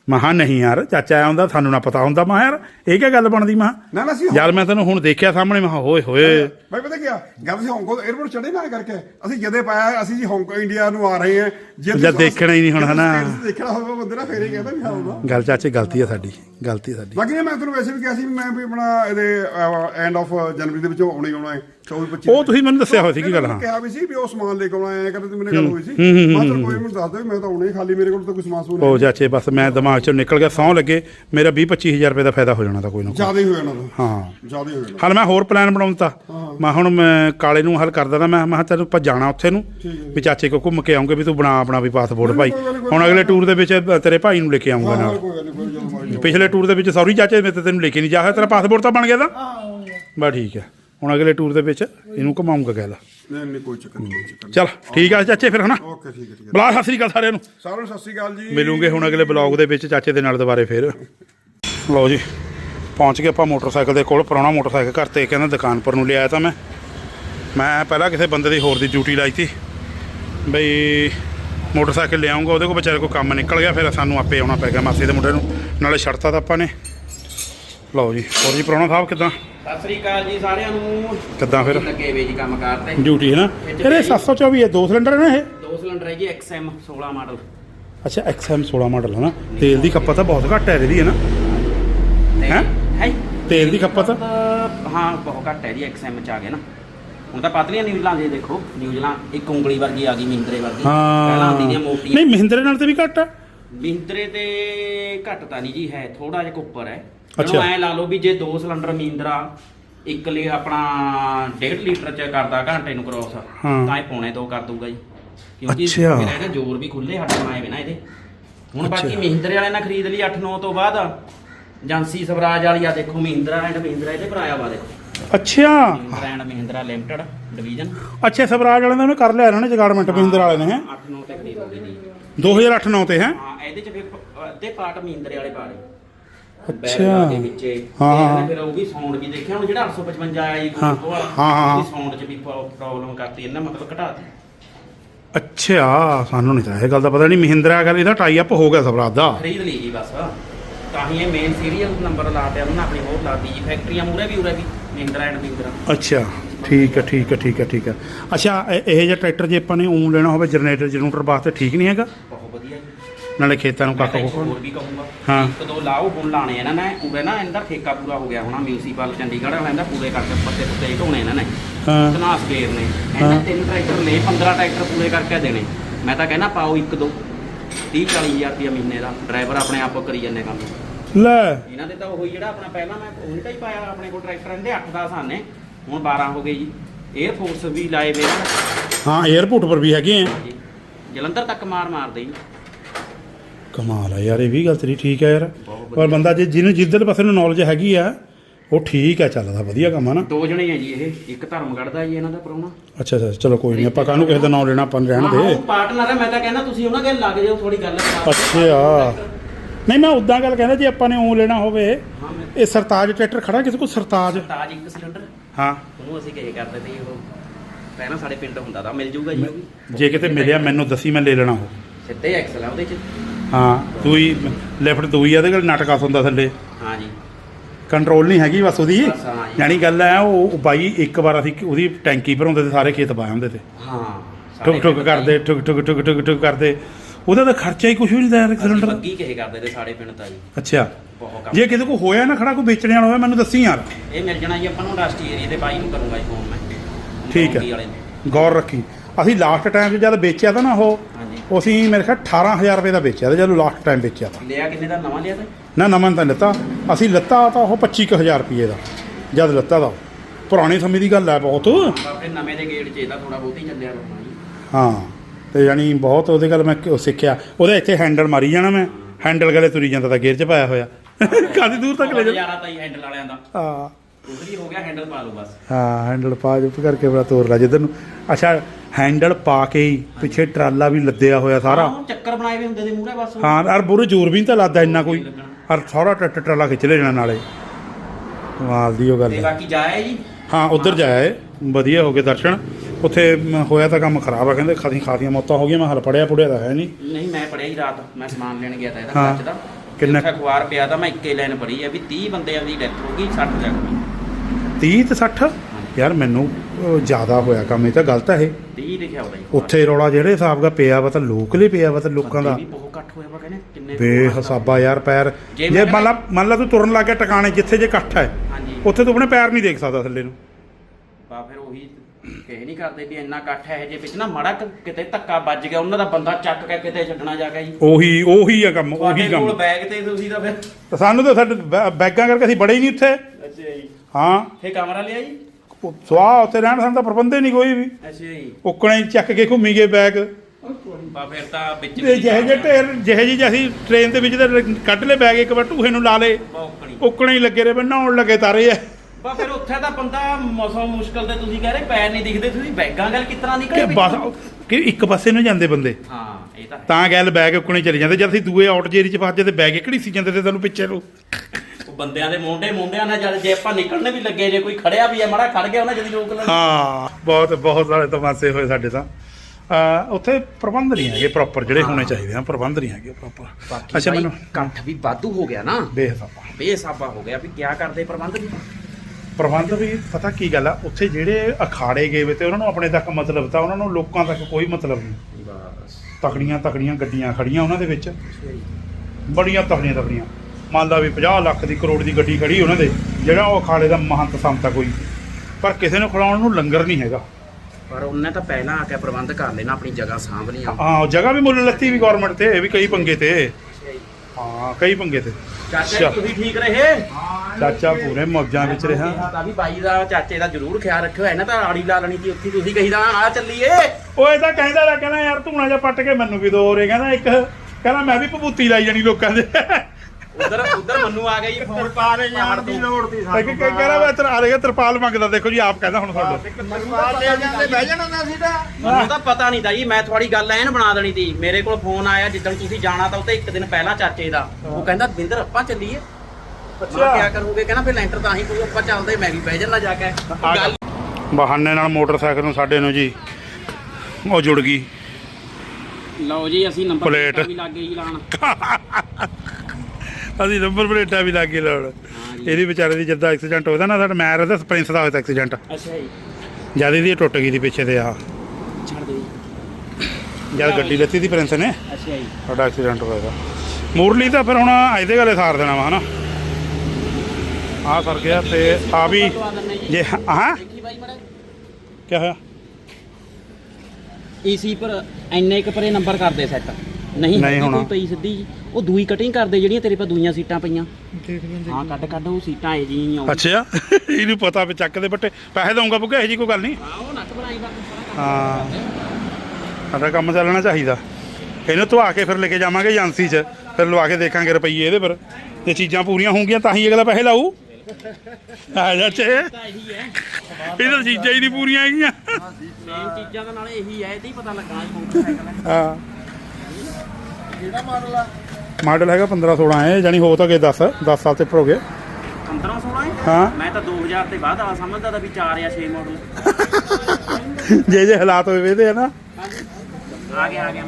ਮਹਾ ਨਹੀਂ ਯਾਰ ਚਾਚਾ ਆਇਆ ਹੁੰਦਾ ਸਾਨੂੰ ਨਾ ਪਤਾ ਹੁੰਦਾ ਮਹਾ ਯਾਰ ਇਹ ਕੀ ਗੱਲ ਬਣਦੀ ਮਹਾ? ਨਾ ਨਾ ਸੀ ਯਾਰ ਮੈਂ ਤੈਨੂੰ ਹੁਣ ਦੇਖਿਆ ਸਾਹਮਣੇ ਮਹਾ ਹੋਏ। ਹੋਏ ਭਾਈ ਪਤਾ ਕੀ ਆ? ਗੱਲ ਸੀ ਹਾਂਗਕਾਂਗ 에어ਪੋਰਟ ਚੜੇ ਨਾ ਕਰਕੇ ਅਸੀਂ ਜਦੇ ਪਾਇਆ ਅਸੀਂ ਜੀ ਹਾਂਗਕਾਂਗ ਇੰਡੀਆ ਨੂੰ ਆ ਰਹੇ ਹਾਂ ਜੇ ਜਦ ਦੇਖਣਾ ਹੀ ਨਹੀਂ ਹੁਣ, ਹਨਾ। ਦੇਖਣਾ ਹੋਵੇ ਬੰਦੇ ਨਾ ਫੇਰ ਹੀ ਕਹਿੰਦਾ ਵੀ ਆਊਗਾ ਗੱਲ ਚਾਚੇ ਗਲਤੀ ਹੈ ਸਾਡੀ। ਗਲਤੀ ਸਾਡੀ। ਬਾਕੀ ਇਹ ਮੈਂ ਤੁਹਾਨੂੰ ਵੈਸੇ ਵੀ ਕਿਹਾ ਸੀ ਵੀ ਮੈਂ ਵੀ ਆਪਣਾ ਇਹਦੇ ਐਂਡ ਆਫ ਜਨਵਰੀ ਦੇ ਵਿੱਚ ਆਉਣਾ ਹੀ ਆਉਣਾ ਹੈ 24 25 ਉਹ ਤੁਸੀਂ ਮੈਨੂੰ ਦੱਸਿਆ ਹੋਇਆ ਸੀ ਕੀ ਗੱਲ ਹਾਂ। ਕਿਹਾ ਵੀ ਸੀ ਵੀ ਉਹ ਸਮਾਨ ਲੈ ਕੇ ਆਉਣਾ ਹੈ ਕਹਿੰਦੇ ਤੇ ਮੇਰੇ ਗੱਲ ਹੋਈ ਸੀ। ਮੈਂ ਕੋਈ ਮੈਨੂੰ ਦੱਸ ਦੇ ਮੈਂ ਤਾਂ ਆਉਣਾ ਹੀ ਖਾਲੀ ਮੇਰੇ ਕੋਲ ਤਾਂ ਕੋਈ ਸਮਾਨ ਸਮੂਨ ਉਹ ਚਾਚੇ ਬਸ ਮੈਂ ਦਿਮਾਗ ਚੋਂ ਨਿਕਲ ਗਿਆ ਸੌਂ ਲੱਗੇ ਮੇਰਾ 20 25000 ਰੁਪਏ ਦਾ ਫਾਇਦਾ ਹੋ ਜਾਣਾ ਤਾਂ ਕੋਈ ਨਾ। ਜ਼ਿਆਦਾ ਹੀ ਹੋ ਜਾਣਾ ਤਾਂ। ਹਾਂ। ਜ਼ਿਆਦਾ ਹੀ ਹੋ ਜਾਣਾ। ਹਾਲ ਮੈਂ ਹੋਰ ਪਲਾਨ ਬਣਾਉਂਦਾ ਮੈਂ ਹੁਣ ਮੈਂ ਕਾਲੇ ਨੂੰ ਹੱਲ ਕਰ ਦਿੰਦਾ ਮੈਂ ਮੈਂ ਤੈਨੂੰ ਆਪਾਂ ਜਾਣਾ ਉੱਥੇ ਨੂੰ ਵੀ ਚਾਚੇ ਕੋ ਘੁੰਮ ਕੇ ਆਉਂਗੇ ਵੀ ਤੂੰ ਬਣਾ ਆਪਣਾ ਵੀ ਪਾਸਪੋਰਟ ਭਾਈ। ਹੁਣ ਅਗਲੇ ਟੂਰ ਦੇ ਵਿੱਚ ਤੇਰੇ ਭਾਈ ਨੂੰ ਲੈ ਕੇ ਆਉਂਗਾ ਨਾਲ। ਪਿਛਲੇ ਟੂਰ ਦੇ ਵਿੱਚ ਸੌਰੀ ਚਾਚੇ ਮੈਂ ਤਾਂ ਤੈਨੂੰ ਲੈ ਕੇ ਨਹੀਂ ਜਾ ਹੋਇਆ ਤੇਰਾ ਪਾਸਪੋਰਟ ਤਾਂ ਬਣ ਗਿਆ ਤਾਂ। ਬਸ ਠੀਕ ਹੈ। ਹੁਣ ਅਗਲੇ ਟੂਰ ਦੇ ਵਿੱਚ ਇਹਨੂੰ ਘੁਮਾਉਂਗਾ ਕਹਿ ਲਾ। ਨਹੀਂ ਨਹੀਂ ਕੋਈ ਚੱਕਰ ਨਹੀਂ ਕੋਈ ਚੱਕਰ ਨਹੀਂ। ਚਲ ਠੀਕ ਆ ਚਾਚੇ ਫਿਰ ਹਨਾ? ਓਕੇ ਠੀਕ ਹੈ ਠੀਕ ਹੈ। ਬੁਲਾ ਸਤਿ ਸ੍ਰੀ ਅਕਾਲ ਸਾਰਿਆਂ ਨੂੰ। ਸਾਰਿਆਂ ਨੂੰ ਸਤਿ ਸ਼੍ਰੀ ਅਕਾਲ ਜੀ। ਮਿਲੂਗੇ ਹੁਣ ਅਗਲੇ ਬਲੌਗ ਦੇ ਵਿੱਚ ਚਾਚੇ ਦੇ ਨਾਲ ਦੁਬਾਰੇ ਫੇਰ। ਲਓ ਜੀ ਪਹੁੰਚ ਗਏ ਆਪਾਂ ਮੋਟਰਸਾਈਕਲ ਦੇ ਕੋਲ ਪੁਰਾਣਾ ਮੋਟਰਸਾਈਕਲ ਘਰ ਤੇ ਕਹਿੰਦਾ ਦੁਕਾਨ ਪਰ ਨੂੰ ਲਿਆਇਆ ਤਾਂ ਮੈਂ। ਮੈਂ ਪਹਿਲਾਂ ਕਿਸੇ ਬੰਦੇ ਦੀ ਹੋਰ ਦੀ ਡਿਊਟੀ ਲਾਈ ਸੀ। ਬਈ ਮੋਟਰਸਾਈਕਲ ਲਿਆਉਂਗਾ ਉਹਦੇ ਕੋਲ ਵਿਚਾਰੇ ਕੋਈ ਕੰਮ ਨਿਕਲ ਗਿਆ ਫਿਰ ਸਾਨੂੰ ਆਪੇ ਆਉਣਾ ਪੈ ਗਿਆ ਮਾਸੀ ਦੇ ਮੁੰਡੇ ਨੂੰ। ਨਾਲੇ ਛੱਡਤਾ ਤਾਂ ਆਪਾਂ ਨੇ। ਲਓ ਜੀ ਹੋਰ ਜੀ ਪੁਰਾਣਾ ਸਾਹਿਬ ਕਿਦਾਂ? ਸਤਿ ਸ੍ਰੀ ਅਕਾਲ ਜੀ ਸਾਰਿਆਂ ਨੂੰ। ਕਿੱਦਾਂ ਫਿਰ? ਲੱਗੇ ਵੇ ਜੀ ਕੰਮ ਕਰਦੇ ਡਿਊਟੀ ਹੈ ਨਾ? ਇਹਦੇ 724 ਹੈ ਦੋ ਸਿਲੰਡਰ ਨੇ ਇਹ? ਦੋ ਸਿਲੰਡਰ ਹੈ ਜੀ XM 16 ਮਾਡਲ। ਅੱਛਾ XM 16 ਮਾਡਲ ਹੈ ਨਾ? ਤੇਲ ਦੀ ਖਪਤ ਤਾਂ ਬਹੁਤ ਘੱਟ ਹੈ ਇਹਦੀ ਹੈ ਨਾ? ਹੈਂ? ਹੈ? ਤੇਲ ਦੀ ਖਪਤ? ਅਹ ਹਾਂ ਬਹੁਤ ਘੱਟ ਹੈ ਜੀ XM ਚ ਆ ਗਏ ਨਾ। ਹੁਣ ਤਾਂ ਪਤਲੀਆਂ ਨਿਊਜ਼ਲਾਂ ਦੇ ਦੇਖੋ ਨਿਊਜ਼ਲਾਂ ਇੱਕ ਉਂਗਲੀ ਵਰਗੀ ਆ ਗਈ ਮਹਿੰਦਰੇ ਵਰਗੀ। ਪਹਿਲਾਂ ਹਾਂ ਹੁੰਦੀਆਂ ਮੋਟੀਆਂ। ਨਹੀਂ ਮਹਿੰਦਰੇ ਨਾਲ ਤੇ ਵੀ ਘੱਟ ਆ। ਮਹਿੰਦਰੇ ਤੇ ਘੱਟ ਤਾਂ ਨਹੀਂ ਜੀ ਹੈ ਥੋੜਾ ਜਿਹਾ ਕੁ ਉੱਪਰ ਹੈ। ਅੱਛਾ। ਚਲੋ ਐ ਲਾ ਲਓ ਵੀ ਜੇ ਦੋ ਸਿਲੰਡਰ ਮਹਿੰਦਰਾ ਇੱਕ ਲਈ ਆਪਣਾ 1.5 ਲੀਟਰ ਚ ਕਰਦਾ ਘੰਟੇ ਨੂੰ ਕ੍ਰੋਸ ਹਾਂ। ਤਾਂ ਇਹ ਪੌਣੇ ਦੋ ਕਰ ਦੂਗਾ ਜੀ। ਕਿਉਂਕਿ ਅੱਛਾ। ਮੇਰਾ ਇਹਦਾ ਜ਼ੋਰ ਵੀ ਖੁੱਲੇ ਹੱਥ ਬਣਾਏ ਬਿਨਾ ਇਹਦੇ। ਹੁਣ ਬਾਕੀ ਮਹਿੰਦਰੇ ਵਾਲੇ ਨਾਲ ਖਰੀਦ ਲਈ 8-9 ਤੋਂ ਬਾਅਦ। ਏਜੰਸੀ ਸਵਰਾਜ ਵਾਲੀ ਆ ਦੇਖੋ ਮਹਿੰਦਰਾ ਐਂਡ ਮਹਿੰਦਰਾ ਇਹਦੇ ਪਰ ਆਇਆ ਵਾ ਦੇਖੋ। ਅੱਛਾ। And Mahindra limited division. ਅੱਛਾ ਸਵਰਾਜ ਵਾਲਿਆਂ ਨੇ ਉਹਨੇ ਕਰ ਲਿਆ ਇਹਨਾਂ ਨੇ ਜਗਾੜਮੈਂਟ ਮਹਿੰਦਰ ਵਾਲੇ ਨੇ ਹੈ? 8-9 ਤੇ ਖਰੀਦ ਹੋ ਗਈ ਜੀ। 2008 9 ਤੇ ਹੈ? ਹਾਂ ਇਹਦੇ ਚ ਫਿਰ ਅੱਧੇ ਪਾਰਟ ਮਹਿੰਦਰੇ ਵਾਲੇ ਪਾ ਰਹੇ। ਅੱਛਾ। ਦੇ ਵਿੱਚੇ। ਹਾਂ, ਤੇ ਹਾਂ। ਇਹਨੇ ਫਿਰ ਉਹ ਵੀ ਸਾਊਂਡ ਵੀ ਦੇਖਿਆ ਹੁਣ ਜਿਹੜਾ 855 ਆਇਆ ਜੀ ਹਾਂ, ਉਹ ਵਾਲਾ ਹਾਂ, ਹਾਂ, ਉਹਦੀ ਸਾਊਂਡ 'ਚ ਵੀ ਪ੍ਰੋਬਲਮ ਕਰਤੀ ਇਹਨਾਂ ਮਤਲਬ ਘਟਾਤੀ ਅੱਛਾ ਸਾਨੂੰ ਨਹੀਂ ਤਾਂ ਇਹ ਗੱਲ ਦਾ ਪਤਾ ਨਹੀਂ ਮਹਿੰਦਰਾ ਗੱਲ ਇਹਦਾ ਟਾਈ ਅਪ ਹੋ ਗਿਆ ਸਵਰਾਜ ਦਾ। ਖਰੀਦ ਲਈ ਜੀ ਬਸ। ਤਾਂ ਹੀ ਇਹ ਮੇਨ ਸੀਰੀਅਲ ਨੰਬਰ ਲਾਟਿਆ ਉਹਨਾਂ ਆਪਣੀ ਹੋਰ ਲਾਤੀ ਜੀ ਫੈਕਟਰੀਆਂ ਮੂਰੇ ਵੀ ਉਰੇ ਵੀ। ਮਹਿੰਦਰਾ ਐਂਡ ਮਹਿੰਦਰਾ। ਅੱਛਾ ਠੀਕ ਹੈ ਠੀਕ ਹੈ ਠੀਕ ਹੈ ਠੀਕ ਹੈ। ਅੱਛਾ ਇਹ ਇਹ ਜਿਹਾ ਟਰੈਕਟਰ ਜੇ ਆਪਾਂ ਨੇ ਉਂ ਲੈਣਾ ਹੋਵੇ ਜਨਰੇਟਰ ਜਨਰੇਟਰ ਵਾਸਤੇ ਠੀਕ ਨਹੀਂ ਹੈਗਾ? ਬਹੁਤ ਵਧੀਆ ਜੀ। ਨਾਲੇ ਖੇਤਾਂ ਨੂੰ ਮੈਂ ਕੱਖ ਤਾਂ ਇੱਕ ਕੁੱਖ ਹੋਰ ਵੀ ਕਹੂੰਗਾ। ਹਾਂ। ਇੱਕ ਦੋ ਲਾਓ ਹੁਣ ਲਾਣੇ ਇਹਨਾਂ ਨੇ ਉਰੇ ਨਾ ਇਹਦਾ ਠੇਕਾ ਪੂਰਾ ਹੋ ਗਿਆ ਹੋਣਾ ਮਿਊਨਿਸਪਲ ਚੰਡੀਗੜ੍ਹ ਵਾਲਿਆਂ ਦਾ ਪੂਰੇ ਕਰਕੇ ਪੱਤੇ ਪੁੱਤੇ ਢੋਣੇ ਇਹਨਾਂ ਨੇ। ਹਾਂ। ਤਨਾਸ ਫੇਰ ਨੇ। ਹਾਂ। ਇਹਨਾਂ ਤਿੰਨ ਟਰੈਕਟਰ ਲਏ 15 ਟਰੈਕਟਰ ਪੂਰੇ ਕਰਕੇ ਦੇਣੇ। ਮੈਂ ਤਾਂ ਕਹਿੰਦਾ ਪਾਓ ਇੱਕ ਦੋ 30 40 ਹਜ਼ਾਰ ਰੁਪਇਆ ਮਹੀਨੇ ਦਾ ਡਰਾਈਵਰ ਆਪਣੇ ਆਪ ਕਰੀ ਜਾਂਦੇ ਕੰਮ। ਲੈ। ਇਹਨਾਂ ਦੇ ਤਾਂ ਉਹ ਜਿਹੜਾ ਆਪਣਾ ਪਹਿਲਾਂ ਮੈਂ ਉਲਟਾ ਹੀ ਪਾਇਆ ਆਪਣੇ ਕੋਲ ਟਰੈਕਟਰ ਇਹਦੇ 8-10 ਆਨੇ ਹੁਣ 12 ਹੋ ਗਏ ਜੀ। 에ਅਰ ਫੋਰਸ ਵੀ ਲਾਏ ਵੇ ਹਾਂ 에ਅਰਪੋਰਟ ਪਰ ਵੀ ਹੈਗੇ ਆ। ਜਲੰਧਰ ਤੱਕ ਮਾਰ ਮਾਰਦੇ ਜੀ। ਕਮਾਲ ਆ ਯਾਰ ਇਹ ਵੀ ਗੱਲ ਤੇਰੀ ਠੀਕ ਆ ਯਾਰ। ਪਰ ਬੰਦਾ ਜੇ ਜਿਹਨੂੰ ਜਿੱਦਲ ਪਾਸੇ ਨੂੰ ਨੌਲੇਜ ਹੈਗੀ ਆ ਉਹ ਠੀਕ ਆ ਚੱਲਦਾ ਵਧੀਆ ਕੰਮ ਆ ਨਾ। ਦੋ ਜਣੇ ਆ ਜੀ ਇਹ ਇੱਕ ਧਰਮਗੜ੍ਹ ਦਾ ਜੀ ਇਹਨਾਂ ਦਾ ਪ੍ਰਾਹੁਣਾ। ਅੱਛਾ ਅੱਛਾ ਚਲੋ ਕੋਈ ਨਹੀਂ ਆਪਾਂ ਕਾਹਨੂੰ ਕਿਸੇ ਦਾ ਨਾਮ ਲੈਣਾ ਆਪਾਂ ਰਹਿਣ ਦੇ। ਪਾਰਟਨਰ ਹੈ ਮੈਂ ਤਾਂ ਕਹਿੰਦਾ ਤੁਸੀਂ ਉਹਨਾਂ ਦੇ ਲੱਗ ਜਾਓ ਥੋੜੀ ਗੱਲ ਅੱਛਾ। ਨਹੀਂ ਮੈਂ ਉਦਾਂ ਗੱਲ ਕਹਿੰਦਾ ਜੇ ਆਪਾਂ ਨੇ ਉਹ ਲੈਣਾ ਹੋਵੇ ਹਾਂ ਮੈਂ ਇਹ ਸਰਤਾਜ ਟਰੈਕਟਰ ਖੜਾ ਕਿਸੇ ਕੋਲ ਸਰਤਾਜ? ਤਾਜ ਇੱਕ ਸਿਲੰਡਰ? ਹਾਂ। ਉਹਨੂੰ ਅਸੀਂ ਕਹੇ ਕਰਦੇ ਤੇ ਉਹ ਪਹਿਲਾਂ ਸਾਡੇ ਪਿੰਡ ਹੁੰਦਾ ਤਾਂ ਮਿਲ ਜੂਗਾ ਜੀ ਉਹ ਵੀ। ਜੇ ਕਿਤੇ ਮਿਲਿਆ ਮੈਨੂੰ ਦੱਸੀ ਮੈਂ ਲੈ ਲੈਣਾ ਉਹ। ਸਿੱਧੇ ਐਕਸਲ ਆ ਉਹਦੇ ਚ। ਹਾਂ ਦੂਈ ਲੈਫਟ ਦੂਈ ਆ ਉਹਦੇ ਕੋਲ ਨਟਕਾਸ ਹੁੰਦਾ ਥੱਲੇ। ਹਾਂ ਜੀ। ਕੰਟਰੋਲ ਨਹੀਂ ਹੈਗੀ ਬਸ ਉਹਦੀ। ਬਸ ਹਾਂ ਜੀ। ਯਾਨੀ ਗੱਲ ਹੈ ਉਹ ਬਾਈ ਇੱਕ ਵਾਰ ਅਸੀਂ ਉਹਦੀ ਟੈਂਕੀ ਭਰਾਉਂਦੇ ਤੇ ਸਾਰੇ ਖੇਤ ਪਾਏ ਹੁੰਦੇ ਤੇ। ਹਾਂ ਠੁਕ ਠੁਕ ਕਰਦੇ ਠੁਕ ਠੁਕ ਠੁਕ ਠੁਕ ਠੁਕ ਕਰਦੇ। ਉਹਦਾ ਤਾਂ ਖਰਚਾ ਹੀ ਕੁਝ ਵੀ ਨਹੀਂ ਦਾ ਸਿਲੰਡਰ ਦਾ। ਬੱਗੀ ਕਹੇ ਕਰਦੇ ਤੇ ਸਾਡੇ ਪਿੰਡ ਤਾਂ ਜੀ। ਅੱਛਾ। ਬਹੁਤ ਕੰਮ। ਜੇ ਕਿਤੇ ਕੋ ਹੋਇਆ ਨਾ ਖੜਾ ਕੋਈ ਵੇਚਣ ਵਾਲਾ ਹੋਇਆ ਮੈਨੂੰ ਦੱਸੀ ਯਾਰ। ਇਹ ਮਿਲ ਜਾਣਾ ਜੀ ਆਪਾਂ ਨੂੰ ਇੰਡਸਟਰੀ ਏਰੀਆ ਦੇ ਬਾਈ ਨੂੰ ਕਰੂੰਗਾ ਜੀ ਫੋਨ ਮੈਂ। ਠੀਕ ਹੈ। ਮੁੰਬਈ ਵਾਲੇ ਨੂੰ। ਗੌਰ ਰੱਖੀ। ਅਸੀਂ ਲਾਸਟ ਟਾਈਮ ਜਦ ਵੇਚਿਆ ਤਾਂ ਨਾ ਉਹ ਹਾਂਜੀ। ਉਹ ਅਸੀਂ ਮੇਰੇ ਖਿਆਲ 18000 ਰੁਪਏ ਦਾ ਵੇਚਿਆ ਤੇ ਜਦੋਂ ਲਾਸਟ ਟਾਈਮ ਵੇਚਿਆ ਤਾਂ। ਲਿਆ ਕਿੰਨੇ ਦਾ? ਨਵਾਂ ਲਿਆ ਤੇ? ਨਾ ਨਵਾਂ ਤਾਂ ਲੱਤਾ। ਅਸੀਂ ਲੱਤਾ ਤਾਂ ਉਹ 25000 ਰੁਪਏ ਦਾ ਜਦ ਲੱਤਾ ਦਾ ਪੁਰਾਣੇ ਸਮੇਂ ਦੀ ਗੱਲ ਹੈ ਬਹੁਤ। ਬਾਪਰੇ ਨਵੇਂ ਦੇ ਗੇਟ 'ਚ ਇਹਦਾ ਥੋੜਾ ਬਹੁਤ ਹੀ ਚੱਲਿਆ ਰੋਣਾ ਜੀ। ਹਾਂ। ਤੇ ਯਾਨੀ ਬਹੁਤ ਉਹਦੇ ਗੱਲ ਮੈਂ ਕ- ਸਿੱਖਿਆ। ਉਹਦੇ ਇੱਥੇ ਹੈਂਡਲ ਮਾਰੀ ਜਾਣਾ ਮੈਂ। ਹੈਂਡਲ ਗਲੇ ਤੁਰੀ ਜਾਂਦਾ ਤਾਂ ਗੇਅਰ 'ਚ ਪਾਇਆ ਹੋਇਆ। ਕਾਦੀ ਦੂਰ ਤੱਕ ਲੈ ਜਾ। ਯਾਰਾ ਤਾਂ ਹੀ ਹੈਂਡਲ ਵਾਲਿਆਂ ਦਾ। ਹਾਂ। ਉਧਰ ਹੀ ਹੋ ਗਿਆ ਹੈਂਡਲ ਪਾ ਲਓ ਬਸ। ਹਾਂ ਹੈਂਡਲ ਪਾ ਜੁਪ ਕਰਕੇ ਬੜਾ ਤੋਰ ਲਾ ਜਿੱਧਰ ਨੂੰ। ਅੱਛਾ ਹੈਂਡਲ ਪਾ ਕੇ ਹੀ ਪਿੱਛੇ ਟਰਾਲਾ ਵੀ ਲੱਦਿਆ ਹੋਇਆ ਸਾਰਾ। ਹਾਂ, ਚੱਕਰ ਬਣਾਏ ਵੀ ਹੁੰਦੇ ਦੇ ਮੂਹਰੇ ਬਸ। ਹਾਂ ਯਾਰ ਬੁਰੇ ਜ਼ੋਰ ਵੀ ਨਹੀਂ ਤਾਂ ਲੱਗਦਾ ਇੰਨਾ ਕੋਈ। ਔਰ ਸਾਰਾ ਟਰੈਕਟਰ ਟਰਾਲਾ ਖਿੱਚ ਲੈ ਜਾਣਾ ਨਾਲੇ। ਕਮਾਲ ਦੀ ਉਹ ਗੱਲ ਤੇ ਹੈ। ਬਾਕੀ ਜਾਇਆ ਜੀ? ਹਾਂ ਉੱਧਰ ਜਾਇਆ ਏ। ਵਧੀਆ ਹੋ ਗਏ ਦਰਸ਼ਨ। ਉੱਥੇ ਮ, ਹੋਇਆ ਤਾਂ ਕੰਮ ਖਰਾਬ ਆ ਕਹਿੰਦੇ ਖਾਦੀ ਖਾਦੀਆਂ ਮੌਤਾਂ ਹੋ ਗਈਆਂ ਮੈਂ ਹਲ ਪੜਿਆ ਪੁੜਿਆ ਤਾਂ ਹੈ ਨਹੀਂ। ਨਹੀਂ ਮੈਂ ਪੜਿਆ ਹੀ ਰਾਤ ਮੈਂ ਸਮਾਨ ਲੈਣ ਗਿਆ ਤਾਂ ਇਹਦਾ ਹਾਂ। ਖਰਚ ਦਾ। ਕਿੰਨਾ- ਕਿੰਨਾ ਅਖਬਾਰ ਪਿਆ ਤਾਂ ਮੈਂ ਇੱਕੇ ਲਾਈਨ ਪੜ੍ਹੀ ਆ ਵੀ 30 ਬੰਦਿਆਂ ਦੀ ਡੈਥ ਹੋ ਗਈ 60 ਜ਼ਖਮੀ 30 ਤੇ 60 ਯਾਰ ਮੈਨੂੰ ਜ਼ਿਆਦਾ ਹੋਇਆ ਕੰਮ ਇਹ ਤਾਂ ਗਲਤ ਹੈ ਇਹ। 30 ਲਿਖਿਆ ਜੀ ਉੱਥੇ ਰੌਲਾ ਜਿਹੜੇ ਹਿਸਾਬ ਦਾ ਪਿਆ ਵਾ ਤਾਂ ਲੋਕਲੇ ਪਿਆ ਵਾ ਤਾਂ ਲੋਕਾਂ ਦਾ। ਵੀ ਬਹੁਤ ਘੱਟ ਹੋਇਆ ਵਾ ਕਹਿੰਦੇ ਕਿੰਨੇ ਬੇਹਸਾਬਾ ਯਾਰ ਪੈਰ। ਜੇ ਜੇ ਮੈਂ- ਮੰਨ ਲਾ ਮੰਨ ਲਾ ਤੂੰ ਤੁਰਨ ਲੱਗ ਗਿਆ ਟਿਕਾਣੇ ਜਿੱਥੇ ਜੇ ਇਕੱਠ ਹੈ ਹਾਂਜੀ। ਉੱਥੇ ਤੂੰ ਆਪਣੇ ਪੈਰ ਨਹੀਂ ਦੇਖ ਸਕਦਾ ਥੱਲੇ ਨੂੰ। ਬਾ ਫਿਰ ਉਹੀ ਕਹੇ ਨਹੀਂ ਕਰਦੇ ਵੀ ਇੰਨਾ ਇਕੱਠ ਹੈ ਜੇ ਵਿੱਚ ਨਾ ਮਾੜਾ ਕਿਤੇ ਧੱਕਾ ਵੱਜ ਗਿਆ ਉਹਨਾਂ ਦਾ ਬੰਦਾ ਚੱਕ ਕੇ ਕਿਤੇ ਛੱਡਣਾ ਜਾ ਕੇ ਜੀ। ਉਹੀ ਉਹੀ ਆ ਕੰਮ ਉਹੀ ਤੁਹਾਡੇ ਕੋਲ ਕੰਮ ਬੈਗ ਤੇ ਤੁਸੀਂ ਤਾਂ ਫਿਰ ਤਾਂ ਸਾਨੂੰ ਤਾਂ ਸਾਡੇ ਬੈ- ਬੈਗਾਂ ਕਰਕੇ ਅਸੀਂ ਬੜੇ ਹੀ ਨਹੀਂ ਉੱਥੇ। ਅੱਛਾ ਜੀ। ਹਾਂ। ਫੇ ਕਮਰਾ ਲਿਆ ਜੀ? ਉਹ ਸਵਾਹ ਉੱਥੇ ਰਹਿਣ ਸਾਨੂੰ ਤਾਂ ਪ੍ਰਬੰਧ ਹੀ ਨਹੀਂ ਕੋਈ ਵੀ। ਅੱਛਾ ਜੀ। ਉਕਣੇ ਚੱਕ ਕੇ ਘੁੰਮੀ ਗਏ ਬੈਗ ਬਾ ਫਿਰ ਤਾਂ ਵਿੱਚ ਤੇ ਜਿਹੇ ਜਿਹੇ ਢੇਰ ਜਿਹੇ ਜਿਹੇ ਅਸੀਂ ਟ੍ਰੇਨ ਦੇ ਵਿੱਚ ਤੇ ਕੱਢ ਲਏ ਬੈਗ ਇੱਕ ਵਾਰ ਢੂਹੇ ਨੂੰ ਲਾ ਲੇ ਬੌਕਣੀ ਉਕਣੇ ਹੀ ਲੱਗੇ ਰਹੇ ਵੀ ਨਹਾਉਣ ਲੱਗੇ ਤਾਰੇ ਆ। ਬਾ ਫਿਰ ਉੱਥੇ ਤਾਂ ਬੰਦਾ ਮੌਸਮ ਮੁਸ਼ਕਲ ਤੇ ਤੁਸੀਂ ਕਹਿ ਰਹੇ ਪੈਰ ਨਹੀਂ ਦਿਖਦੇ ਤੁਸੀਂ ਬੈਗਾਂ ਗੱਲ ਕਿਸ ਤਰ੍ਹਾਂ ਕਿ ਨਿਕਲੇ ਬਸ ਕਿ ਇੱਕ ਪਾਸੇ ਨੂੰ ਜਾਂਦੇ ਬੰਦੇ। ਹਾਂ ਇਹ ਤਾਂ। ਤਾਂ ਗੱਲ ਬੈਗ ਉਕਣੇ ਚਲੇ ਜਾਂਦੇ ਜਦ ਅਸੀਂ ਦੂਏ ਆਊਟ ਜੇਰੀ ਚ ਫਸ ਤੇ ਬੈਗ ਇਕੜੀ ਸੀ ਜਾਂਦੇ ਤੇ ਤੁਹਾਨੂੰ ਪਿੱਛੇ ਨੂੰ ਉਹ ਬੰਦਿਆਂ ਦੇ ਮੋਢੇ ਮੋਢਿਆਂ ਨਾਲ ਜਦ ਜੇ ਆਪਾਂ ਨਿਕਲਣੇ ਵੀ ਲੱਗੇ ਜੇ ਕੋਈ ਖੜਿਆ ਵੀ ਹੈ ਮਾੜਾ ਖੜ ਗਿਆ ਉਹਨਾਂ ਜਦੀ ਰੋਕ ਲੈਣਾ ਹਾਂ ਬਹੁਤ ਬਹੁਤ ਸਾਰੇ ਤਮਾਸੇ ਹੋਏ ਸਾਡੇ ਤਾਂ। ਉੱਥੇ ਪ੍ਰਬੰਧ ਨਹੀਂ ਹੈਗੇ ਪ੍ਰੋਪਰ ਜਿਹੜੇ ਹੋਣੇ ਚਾਹੀਦੇ ਆ ਪ੍ਰਬੰਧ ਨਹੀਂ ਹੈਗੇ ਪ੍ਰੋਪਰ ਅੱਛਾ ਮੈਨੂੰ ਇਕੱਠ ਵੀ ਵਾਧੂ ਹੋ ਗਿਆ ਨਾ। ਬੇਹਸਾਬਾ। ਬੇਸਾਬਾ ਹੋ ਗਿਆ ਵੀ ਕਿਆ ਕਰਦੇ ਪ੍ਰਬੰਧ ਵੀ ਪ੍ਰਬੰਧ ਵੀ ਪਤਾ ਕੀ ਗੱਲ ਆ ਉੱਥੇ ਜਿਹੜੇ ਅਖਾੜੇ ਗਏ ਵੇ ਤੇ ਉਹਨਾਂ ਨੂੰ ਆਪਣੇ ਤੱਕ ਮਤਲਬ ਤਾਂ ਉਹਨਾਂ ਨੂੰ ਲੋਕਾਂ ਤੱਕ ਕੋਈ ਮਤਲਬ ਨਹੀਂ। ਬਸ। ਤਕੜੀਆਂ ਤਕੜੀਆਂ ਗੱਡੀਆਂ ਖੜੀਆਂ ਉਹਨਾਂ ਦੇ ਵਿੱਚ। ਬੜੀਆਂ ਤਕੜੀਆਂ ਤਕੜੀਆਂ। ਮੰਨ ਲਾ ਵੀ 50 ਲੱਖ ਦੀ ਕਰੋੜ ਦੀ ਗੱਡੀ ਖੜੀ ਉਹਨਾਂ ਦੇ ਜਿਹੜਾ ਉਹ ਅਖਾੜੇ ਦਾ ਮਹੰਤ ਸੰਤ ਕੋਈ। ਪਰ ਕਿਸੇ ਨੂੰ ਖਿਲਾਉਣ ਨੂੰ ਲੰਗਰ ਨਹੀਂ ਹੈਗਾ। ਪਰ ਉਹਨੇ ਤਾਂ ਪਹਿਲਾਂ ਆ ਕੇ ਪ੍ਰਬੰਧ ਕਰ ਲੈਣਾ ਆਪਣੀ ਜਗ੍ਹਾ ਸਾਂਭ ਲਈ ਹਾਂ ਜਗ੍ਹਾ ਵੀ ਮੁੱਲ ਲੱਤੀ ਵੀ ਗਵਰਨਮੈਂਟ ਤੇ ਇਹ ਵੀ ਕਈ ਪੰਗੇ ਤੇ। ਹਾਂ ਕਈ ਪੰਗੇ ਤੇ। ਚਾਚਾ। ਜੀ, ਤੁਸੀਂ ਠੀਕ ਰਹੇ? ਚਾਚਾ ਪੂਰੇ ਮੌਜਾਂ ਵਿੱਚ ਰਿਹਾ। ਤਾਂ ਵੀ ਬਾਈ ਦਾ ਚਾਚੇ ਦਾ ਜ਼ਰੂਰ ਖਿਆਲ ਰੱਖਿਓ ਇਹਨਾਂ ਤਾਂ ਆੜੀ ਲਾ ਲੈਣੀ ਸੀ ਉੱਥੇ ਤੁਸੀਂ ਕਹੀਦਾ ਆ ਚੱਲੀਏ। ਉਹ ਇਹ ਤਾਂ ਕਹਿੰਦਾ ਲਾ ਕਹਿੰਦਾ ਯਾਰ ਧੂਣਾ ਜਿਹਾ ਪੱਟ ਕੇ ਮੈਨੂੰ ਵੀ ਦੋ ਹੋਰੇ ਕਹਿੰਦਾ ਇੱਕ ਕਹਿੰਦਾ ਮੈਂ ਵੀ ਭਬੂਤੀ ਲਾਈ ਜਾਣੀ ਲੋਕਾਂ ਦੇ। ਉਧਰ ਉਧਰ ਮੰਨੂ ਆ ਗਿਆ ਜੀ ਫੋਨ ਪਾ ਰਹੇ ਜਾਣ ਦੀ ਲੋੜ ਤੀ ਇੱਕ ਇੱਕ ਕਹਿੰਦਾ ਮੈਂ ਤਰ ਆ ਰਿਹਾ ਤਰਪਾਲ ਮੰਗਦਾ ਦੇਖੋ ਜੀ ਆਪ ਕਹਿੰਦਾ ਹੁਣ ਤੁਹਾਡਾ ਲੈ ਜਾਂਦੇ ਬਹਿ ਜਾਣਾ ਨਾ ਸੀ ਤਾਂ। ਮੈਨੂੰ ਤਾਂ ਪਤਾ ਨਹੀਂ ਤਾਂ ਜੀ ਮੈਂ ਤੁਹਾਡੀ ਗੱਲ ਐਨ ਬਣਾ ਦੇਣੀ ਸੀ। ਮੇਰੇ ਕੋਲ ਫੋਨ ਆਇਆ ਜਿੱਦਣ ਤੁਸੀਂ ਜਾਣਾ ਤਾਂ ਉੱਤੇ ਇੱਕ ਦਿਨ ਪਹਿਲਾਂ ਚਾਚੇ ਦਾ। ਉਹ ਕਹਿੰਦਾ ਬਿੰਦਰ ਆਪਾਂ ਚੱਲੀਏ? ਮੈਂ ਕਿਆ ਕਰੂੰਗੇ? ਕਹਿੰਦਾ ਫਿਰ ਲੈਂਟਰ ਤਾਂ ਹੀ ਕੋਈ ਆਪਾਂ ਚੱਲਦੇ ਮੈਂ ਵੀ ਬਹਿ ਜਾਣਾ ਜਾ ਕੇ। ਗੱਲ ਬਹਾਨੇ ਨਾਲ ਮੋਟਰਸਾਈਕਲ ਨੂੰ ਸਾਡੇ ਨੂੰ ਜੀ ਉਹ ਜੁੜ ਗਈ। ਲਓ ਜੀ ਅਸੀਂ ਨੰਬਰ ਪਲੇਟ। ਵੀ ਲੱਗ ਜੀ ਲਾਣ ਅਸੀਂ ਨੰਬਰ ਪਲੇਟਾਂ ਵੀ ਲੱਗੇ ਲਾਉਣ। ਇਹਦੀ ਵਿਚਾਰੇ ਦੀ ਜਿੱਦਾਂ ਐਕਸੀਡੈਂਟ ਹੋਇਆ ਨਾ ਸਾਡਾ ਮੈਂ ਰਦਾ ਪ੍ਰਿੰਸ ਦਾ ਹੋਇਆ ਐਕਸੀਡੈਂਟ ਅੱਛਾ ਜੀ। ਜਦ ਇਹਦੀ ਇਹ ਟੁੱਟ ਗਈ ਦੀ ਪਿੱਛੇ ਤੇ ਆ। ਛੱਡ ਜੀ। ਜਦ ਗੱਡੀ ਲੱਤੀ ਦੀ ਪ੍ਰਿੰਸ ਨੇ ਅੱਛਾ ਜੀ। ਸਾਡਾ ਐਕਸੀਡੈਂਟ ਹੋਇਆ ਦਾ। ਮੂਰਲੀ ਤਾਂ ਫਿਰ ਹੁਣ ਇਹਦੇ ਗਲੇ ਸਾਰ ਦੇਣਾ ਵਾ ਹਨਾ? ਆ ਸਰ ਗਿਆ ਤੇ ਆ ਵੀ ਜੀ। ਹਾਂ ਕੀ ਹੋਇਆ? ਈਸੀ ਪਰ ਐਨੇ ਕ ਪਰੇ ਨੰਬਰ ਕਰਦੇ ਸੈੱਟ ਨਹੀਂ ਨਹੀਂ ਹੋਣਾ। ਪਈ ਸਿੱਧੀ ਜੀ। ਉਹ ਦੂਈ ਕਟਿੰਗ ਕਰਦੇ ਜਿਹੜੀਆਂ ਤੇਰੇ ਪਾ ਦੂਈਆਂ ਸੀਟਾਂ ਪਈਆਂ। ਹਾਂ ਕੱਢ ਕੱਢ ਉਹ ਸੀਟਾਂ ਇਹ ਜੀਆਂ ਅੱਛਾ ਇਹਨੂੰ ਪਤਾ ਵੀ ਚੱਕ ਦੇ ਬੱਟੇ ਪੈਸੇ ਦਊਂਗਾ ਬੁੱਗਾ ਇਹ ਜੀ ਕੋਈ ਗੱਲ ਨਹੀਂ। ਹਾਂ ਉਹ ਨੱਕ ਬਣਾਈ ਦਾ ਹਾਂ ਸਾਡਾ ਕੰਮ ਚੱਲਣਾ ਚਾਹੀਦਾ। ਇਹਨੂੰ ਧਵਾ ਕੇ ਫਿਰ ਲੈ ਕੇ ਜਾਵਾਂਗੇ ਏਜੰਸੀ 'ਚ ਫਿਰ ਲਵਾ ਕੇ ਦੇਖਾਂਗੇ ਰੁਪਈਏ ਇਹਦੇ ਪਰ। ਜੇ ਚੀਜ਼ਾਂ ਪੂਰੀਆਂ ਹੋਣਗੀਆਂ ਤਾਂ ਹੀ ਅਗਲਾ ਪੈਸੇ ਲਾਊ। ਆ ਜਾ ਚੇ। ਤਾਂ ਇਹੀ ਹੈ। ਇਹ ਤਾਂ ਚੀਜ਼ਾਂ ਹੀ ਨਹੀਂ ਪੂਰੀਆਂ ਹੈਗੀਆਂ। ਮੇਨ ਚੀਜ਼ਾਂ ਦਾ ਨਾਲੇ ਇਹੀ ਹੈ ਇਹਦੇ ਹੀ ਪਤਾ ਲੱਗਣਾ ਜੀ ਮੋਟਰਸਾਈਕਲ ਹੈ। ਹਾਂ। ਕਿਹੜਾ ਮਾਡਲ ਆ। ਮਾਡਲ ਹੈਗਾ 15 16 ਹੈ ਜਾਨੀ ਹੋ ਤਾਂ ਗਏ 10 10 ਸਾਲ ਤੇ ਉੱਪਰ ਹੋ ਗਏ। 15 16 ਹੈ। ਮੈਂ ਤਾਂ 2000 ਤੇ ਬਾਅਦ ਆ ਸਮਝਦਾ ਤਾਂ ਵੀ 4 ਜਾਂ 6 ਮਾਡਲ ਜੇ ਜੇ ਹਾਲਾਤ ਹੋਏ ਵੇ ਇਹਦੇ ਨਾ। ਆ ਗਿਆ ਆ ਗਿਆ।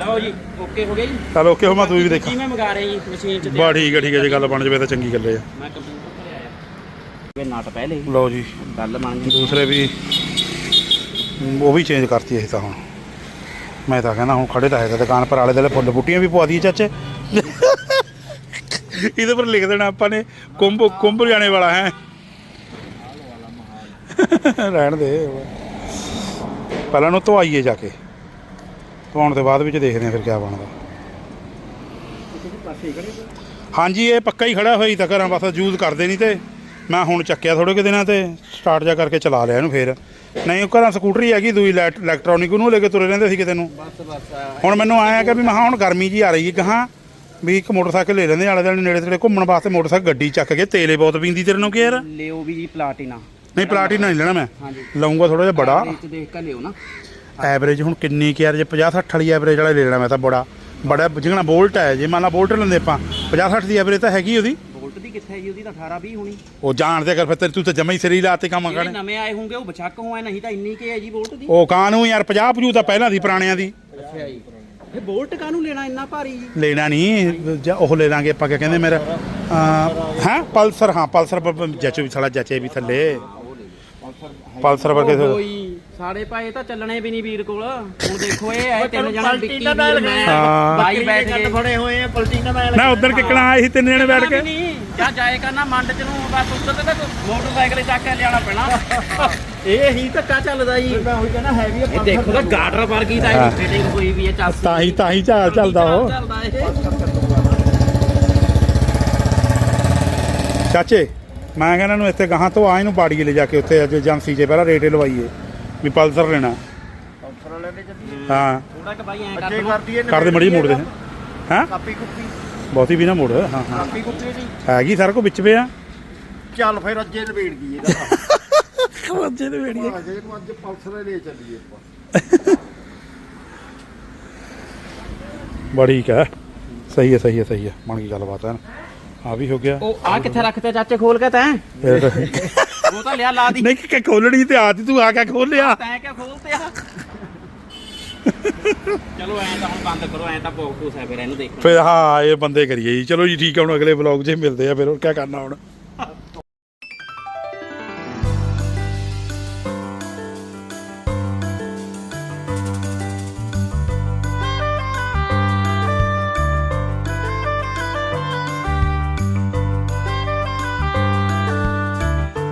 ਲਓ ਜੀ ਓਕੇ ਹੋ ਗਿਆ ਜੀ? ਚਲ ਓਕੇ ਹੋ ਮੈਂ ਤੂੰ ਵੀ ਦੇਖਾਂ। ਮੈਂ ਮੰਗਾ ਰਿਹਾ ਜੀ ਮਸ਼ੀਨ 'ਚ ਬਾ ਠੀਕ ਹੈ ਠੀਕ ਹੈ ਜੇ ਗੱਲ ਬਣ ਜਵੇ ਤਾਂ ਚੰਗੀ ਗੱਲ ਹੈ। ਮੈਂ ਕੰਪਿਊਟਰ ਤੇ ਆਇਆ। ਇਹ ਨਟ ਪਹਿਲੇ। ਲਓ ਜੀ। ਗੱਲ ਬਣ ਗਈ। ਦੂਸਰੇ ਵੀ ਉਹ ਵੀ ਚੇਂਜ ਕਰਤੀ ਇਹ ਤਾਂ ਹੁਣ। ਮੈਂ ਤਾਂ ਕਹਿੰਦਾ ਹੁਣ ਖੜੇ ਤਾਂ ਹੈਗਾ ਦੁਕਾਨ ਪਰ ਆਲੇ ਦੁਆਲੇ ਫੁੱਲ ਬੂਟੀਆਂ ਵੀ ਪਵਾ ਦਈਏ ਚਾਚੇ। ਇਹਦੇ ਪਰ ਲਿਖ ਦੇਣਾ ਆਪਾਂ ਨੇ, ਕੁੰਭ ਕੁੰਭ ਜਾਣੇ ਵਾਲਾ ਹੈ। ਰਹਿਣ ਦੇ। ਪਹਿਲਾਂ ਨੂੰ ਧਵਾਈਏ ਜਾ ਕੇ। ਧਵਾਉਣ ਤੋਂ ਬਾਅਦ ਵਿੱਚ ਦੇਖਦੇ ਆ ਫਿਰ ਕੀ ਬਣਦਾ। ਹਾਂਜੀ, ਇਹ ਪੱਕਾ ਹੀ ਖੜਾ ਹੋਈ ਤਾਂ ਘਰਾਂ ਬਸ ਯੂਜ਼ ਕਰਦੇ ਨਹੀਂ ਤੇ। ਮੈਂ ਹੁਣ ਚੱਕਿਆ ਥੋੜੇ ਕਿ ਦਿਨਾਂ ਤੇ ਸਟਾਰਟ ਜਾ ਕਰਕੇ ਚਲਾ ਲਿਆ ਇਹਨੂੰ ਫੇਰ। ਨਹੀਂ ਉਹ ਘਰਾਂ ਸਕੂਟਰੀ ਹੈਗੀ ਦੂਈ ਇਲੈਕਟ੍ਰੋਨਿਕ ਉਹਨੂੰ ਲੈ ਕੇ ਤੁਰੇ ਰਹਿੰਦੇ ਸੀ ਕਿਤੇ ਨੂੰ। ਬਸ ਬਸ ਹੁਣ ਮੈਨੂੰ ਆਇਆ ਕਿ ਵੀ ਮੈਂ ਕਿਹਾ ਹੁਣ ਗਰਮੀ ਜੀ ਆ ਰਹੀ ਹੈ ਕਹਾਂ ਵੀ ਇੱਕ ਮੋਟਰਸਾਈਕਲ ਲੈ ਲੈਂਦੇ ਆਲੇ ਦੁਆਲੇ ਨੇੜੇ ਤੇੜੇ ਘੁੰਮਣ ਵਾਸਤੇ ਮੋਟਰਸਾਈਕਲ ਗੱਡੀ ਚੱਕ ਕੇ ਤੇਲੇ ਬਹੁਤ ਪੀਂਦੀ ਤੇਰੇ ਨੂੰ ਕੀ ਯਾਰ? ਲਿਓ ਵੀ ਜੀ ਪਲਾਟੀਨਾ ਨਹੀਂ ਪਲਾਟੀਨਾ ਨਹੀਂ ਲੈਣਾ ਮੈਂ। ਹਾਂਜੀ। ਲਊਂਗਾ ਥੋੜਾ ਜਿਹਾ ਬੜਾ। ਵਿੱਚ ਦੇਖ ਕੇ ਲਿਓ ਨਾ। ਐਵਰੇਜ ਹੁਣ ਕਿੰਨੀ ਕੀ ਯਾਰ ਜੇ 50 60 ਵਾਲੀ ਐਵਰੇਜ ਵਾਲਾ ਲੈ ਲੈਣਾ ਮੈਂ ਤਾਂ ਬੜਾ। ਬੜਾ ਜਿਗਣਾ ਬੋਲਟ ਹੈ ਜੇ ਮੰਨ ਲਾ ਬੋਲਟ ਲੈਂਦੇ ਆਪਾਂ 50 60 ਦੀ ਐਵਰੇਜ ਤਾਂ ਹੈਗੀ ਉਹਦੀ। ਦੀ ਕਿੱਥੇ ਹੈ ਜੀ ਉਹਦੀ ਤਾਂ 18 20 ਹੋਣੀ। ਉਹ ਜਾਣਦੇ ਕਰ ਫਿਰ ਤੇਰੇ ਤੂੰ ਤਾਂ ਜਮਾ ਹੀ ਸਰੀ ਲਾਤੇ ਕੰਮ ਜਿਹੜੇ ਕਰਨੇ। ਨਵੇਂ ਆਏ ਹੋਣਗੇ ਉਹ ਬਚੱਕ ਹੋਏ ਨਹੀਂ ਤਾਂ ਇੰਨੀ ਕੇ ਹੈ ਜੀ ਬੋਲਟ ਦੀ। ਉਹ ਕਾਨੂੰ ਯਾਰ 50 50 ਤਾਂ ਪਹਿਲਾਂ ਦੀ ਪੁਰਾਣਿਆਂ ਦੀ। ਅੱਛਾ ਜੀ। ਇਹ ਬੋਲਟ ਕਾਹਨੂੰ ਲੈਣਾ ਇੰਨਾ ਭਾਰੀ ਜੀ? ਲੈਣਾ ਨਹੀਂ ਜਾਂ ਉਹ ਲੈ ਲਾਂਗੇ ਆਪਾਂ ਕਿਆ ਕਹਿੰਦੇ ਮੇਰਾ ਹਾਂ? ਪਲਸਰ ਹਾਂ ਪਲਸਰ ਜੱਚੇ ਵੀ ਸਾਲਾ ਜੱਚੇ ਵੀ ਥੱਲੇ। ਪਲਸਰ ਵਰਗੇ ਥੋੜ੍ਹੇ- ਕੋਈ ਸਾਡੇ ਪਾਏ ਤਾਂ ਚੱਲਣੇ ਵੀ ਨਹੀਂ ਵੀਰ ਕੋਲ। ਹੁਣ ਦੇਖੋ ਇਹ ਹੈ ਤਿੰਨ ਜਣੇ ਵਿੱਕੀ ਵੀਰ ਮੈਂ। ਹਾਂ। ਬਾਈ ਬੈਠ ਗਏ। ਫੜੇ ਹੋਏ ਆ ਪਲਟੀਨਾ ਮੈਂ ਉਧਰ ਕਿੱਕਣਾ ਆਏ ਸੀ ਤਿੰਨ ਜਣੇ ਬੈਠ ਕੇ। ਨਹੀਂ ਜਾਂ ਜਾਏ ਕਰਨਾ ਮੰਡ ਚ ਨੂੰ ਬਸ ਉੱਧਰ ਤੇ ਤਾਂ ਮੋਟਰਸਾਈਕਲ ਚੱਕ ਕੇ ਲਿਆਣਾ ਪੈਣਾ। ਇਹ ਹੀ ਧੱਕਾ ਚੱਲਦਾ ਜੀ। ਮੈਂ ਉਹੀ ਕਹਿੰਦਾ ਹੈਵੀ ਇਹ ਦੇਖੋ ਤਾਂ ਗਾਰਡਰ ਵਰਗੀ ਤਾਂ ਫਿਟਿੰਗ ਹੋਈ ਵੀ ਹੈ ਚਾਸੀ ਤਾਂ ਹੀ ਤਾਂ ਹੀ ਝਾਲ ਚੱਲਦਾ ਉਹ। ਚੱਲਦਾ ਇਹ। ਚਾਚੇ ਮੈਂ ਕਹਿੰਦਾ ਇਹਨੂੰ ਇੱਥੇ ਗਾਹਾਂ ਤੋਂ ਆ ਇਹਨੂੰ ਬਾੜੀਏ ਲੈ ਜਾ ਕੇ ਉੱਥੇ ਅੱਜ ਏਜੰਸੀ 'ਚ ਪਹਿਲਾਂ ਰੇਟ ਲਵਾਈਏ। ਵੀ ਪਲਸਰ ਲੈਣਾ। ਅਫਸਰ ਵਾਲੇ ਦੇ ਚੱਲੀਏ। ਹਾਂ। ਥੋੜਾ ਕਿ ਬਾਈ ਐਂ ਕਰ ਅੱਗੇ ਦੇਣਾ ਕਰ ਦਈਏ ਕਰਦੇ ਮੜੀ ਮੋੜਦੇ ਹਾਂ? ਕਾਪੀ ਕੁੱਪੀ। ਬਹੁਤੀ ਵੀ ਨਾ ਮੋੜ ਹਾਂ ਹਾਂ। ਕਾਪੀ ਕੁੱਪੀ ਦੀ। ਹੈਗੀ ਸਾਰਾ ਕੋ ਵਿੱਚ ਪਿਆ। ਚੱਲ ਫਿਰ ਅੱਜੇ ਨਵੇੜ ਗਈ ਇਹਦਾ। ਅੱਜੇ ਤੇ ਵੇੜੀਏ ਅਜੇ ਨੂੰ ਅੱਜ ਪਲਸਰ ਲੈ ਚੱਲੀਏ ਆਪਾਂ। ਬੜੀ ਕਾ ਸਹੀ ਹੈ ਸਹੀ ਹੈ ਸਹੀ ਹੈ। ਬਣ ਗਈ ਗੱਲਬਾਤ ਹੈ। ਆ ਵੀ ਹੋ ਗਿਆ। ਉਹ ਆ ਕਿੱਥੇ ਰੱਖਤੇ ਚਾਚੇ ਖੋਲ ਕੇ ਤੈਂ। ਫਿਰ ਤਾਂ- ਉਹ ਤਾਂ ਲਿਆ ਲਾ ਦੀ। ਨਹੀਂ ਕਿ ਖੋਲਣੀ ਤੇ ਆਤੀ ਤੂੰ ਆ ਕੇ ਖੋਲ ਲਿਆ। ਤੈਂ ਕਿਆ ਖੋਲਤੇ ਆ। ਚਲੋ ਐਂ ਤਾਂ ਹੁਣ ਬੰਦ ਕਰੋ ਐਂ ਤਾਂ ਬੋਕੂਸ ਹੈ ਫਿਰ ਇਹਨੂੰ ਦੇਖ। ਫਿਰ ਹਾਂ ਇਹ ਬੰਦੇ ਕਰੀਏ ਜੀ। ਚਲੋ ਜੀ ਠੀਕ ਹੈ ਹੁਣ ਅਗਲੇ ਵਲੌਗ 'ਚ ਮਿਲਦੇ ਆ ਫਿਰ ਹੋਰ ਕੀ ਕਰਨਾ ਹੁਣ?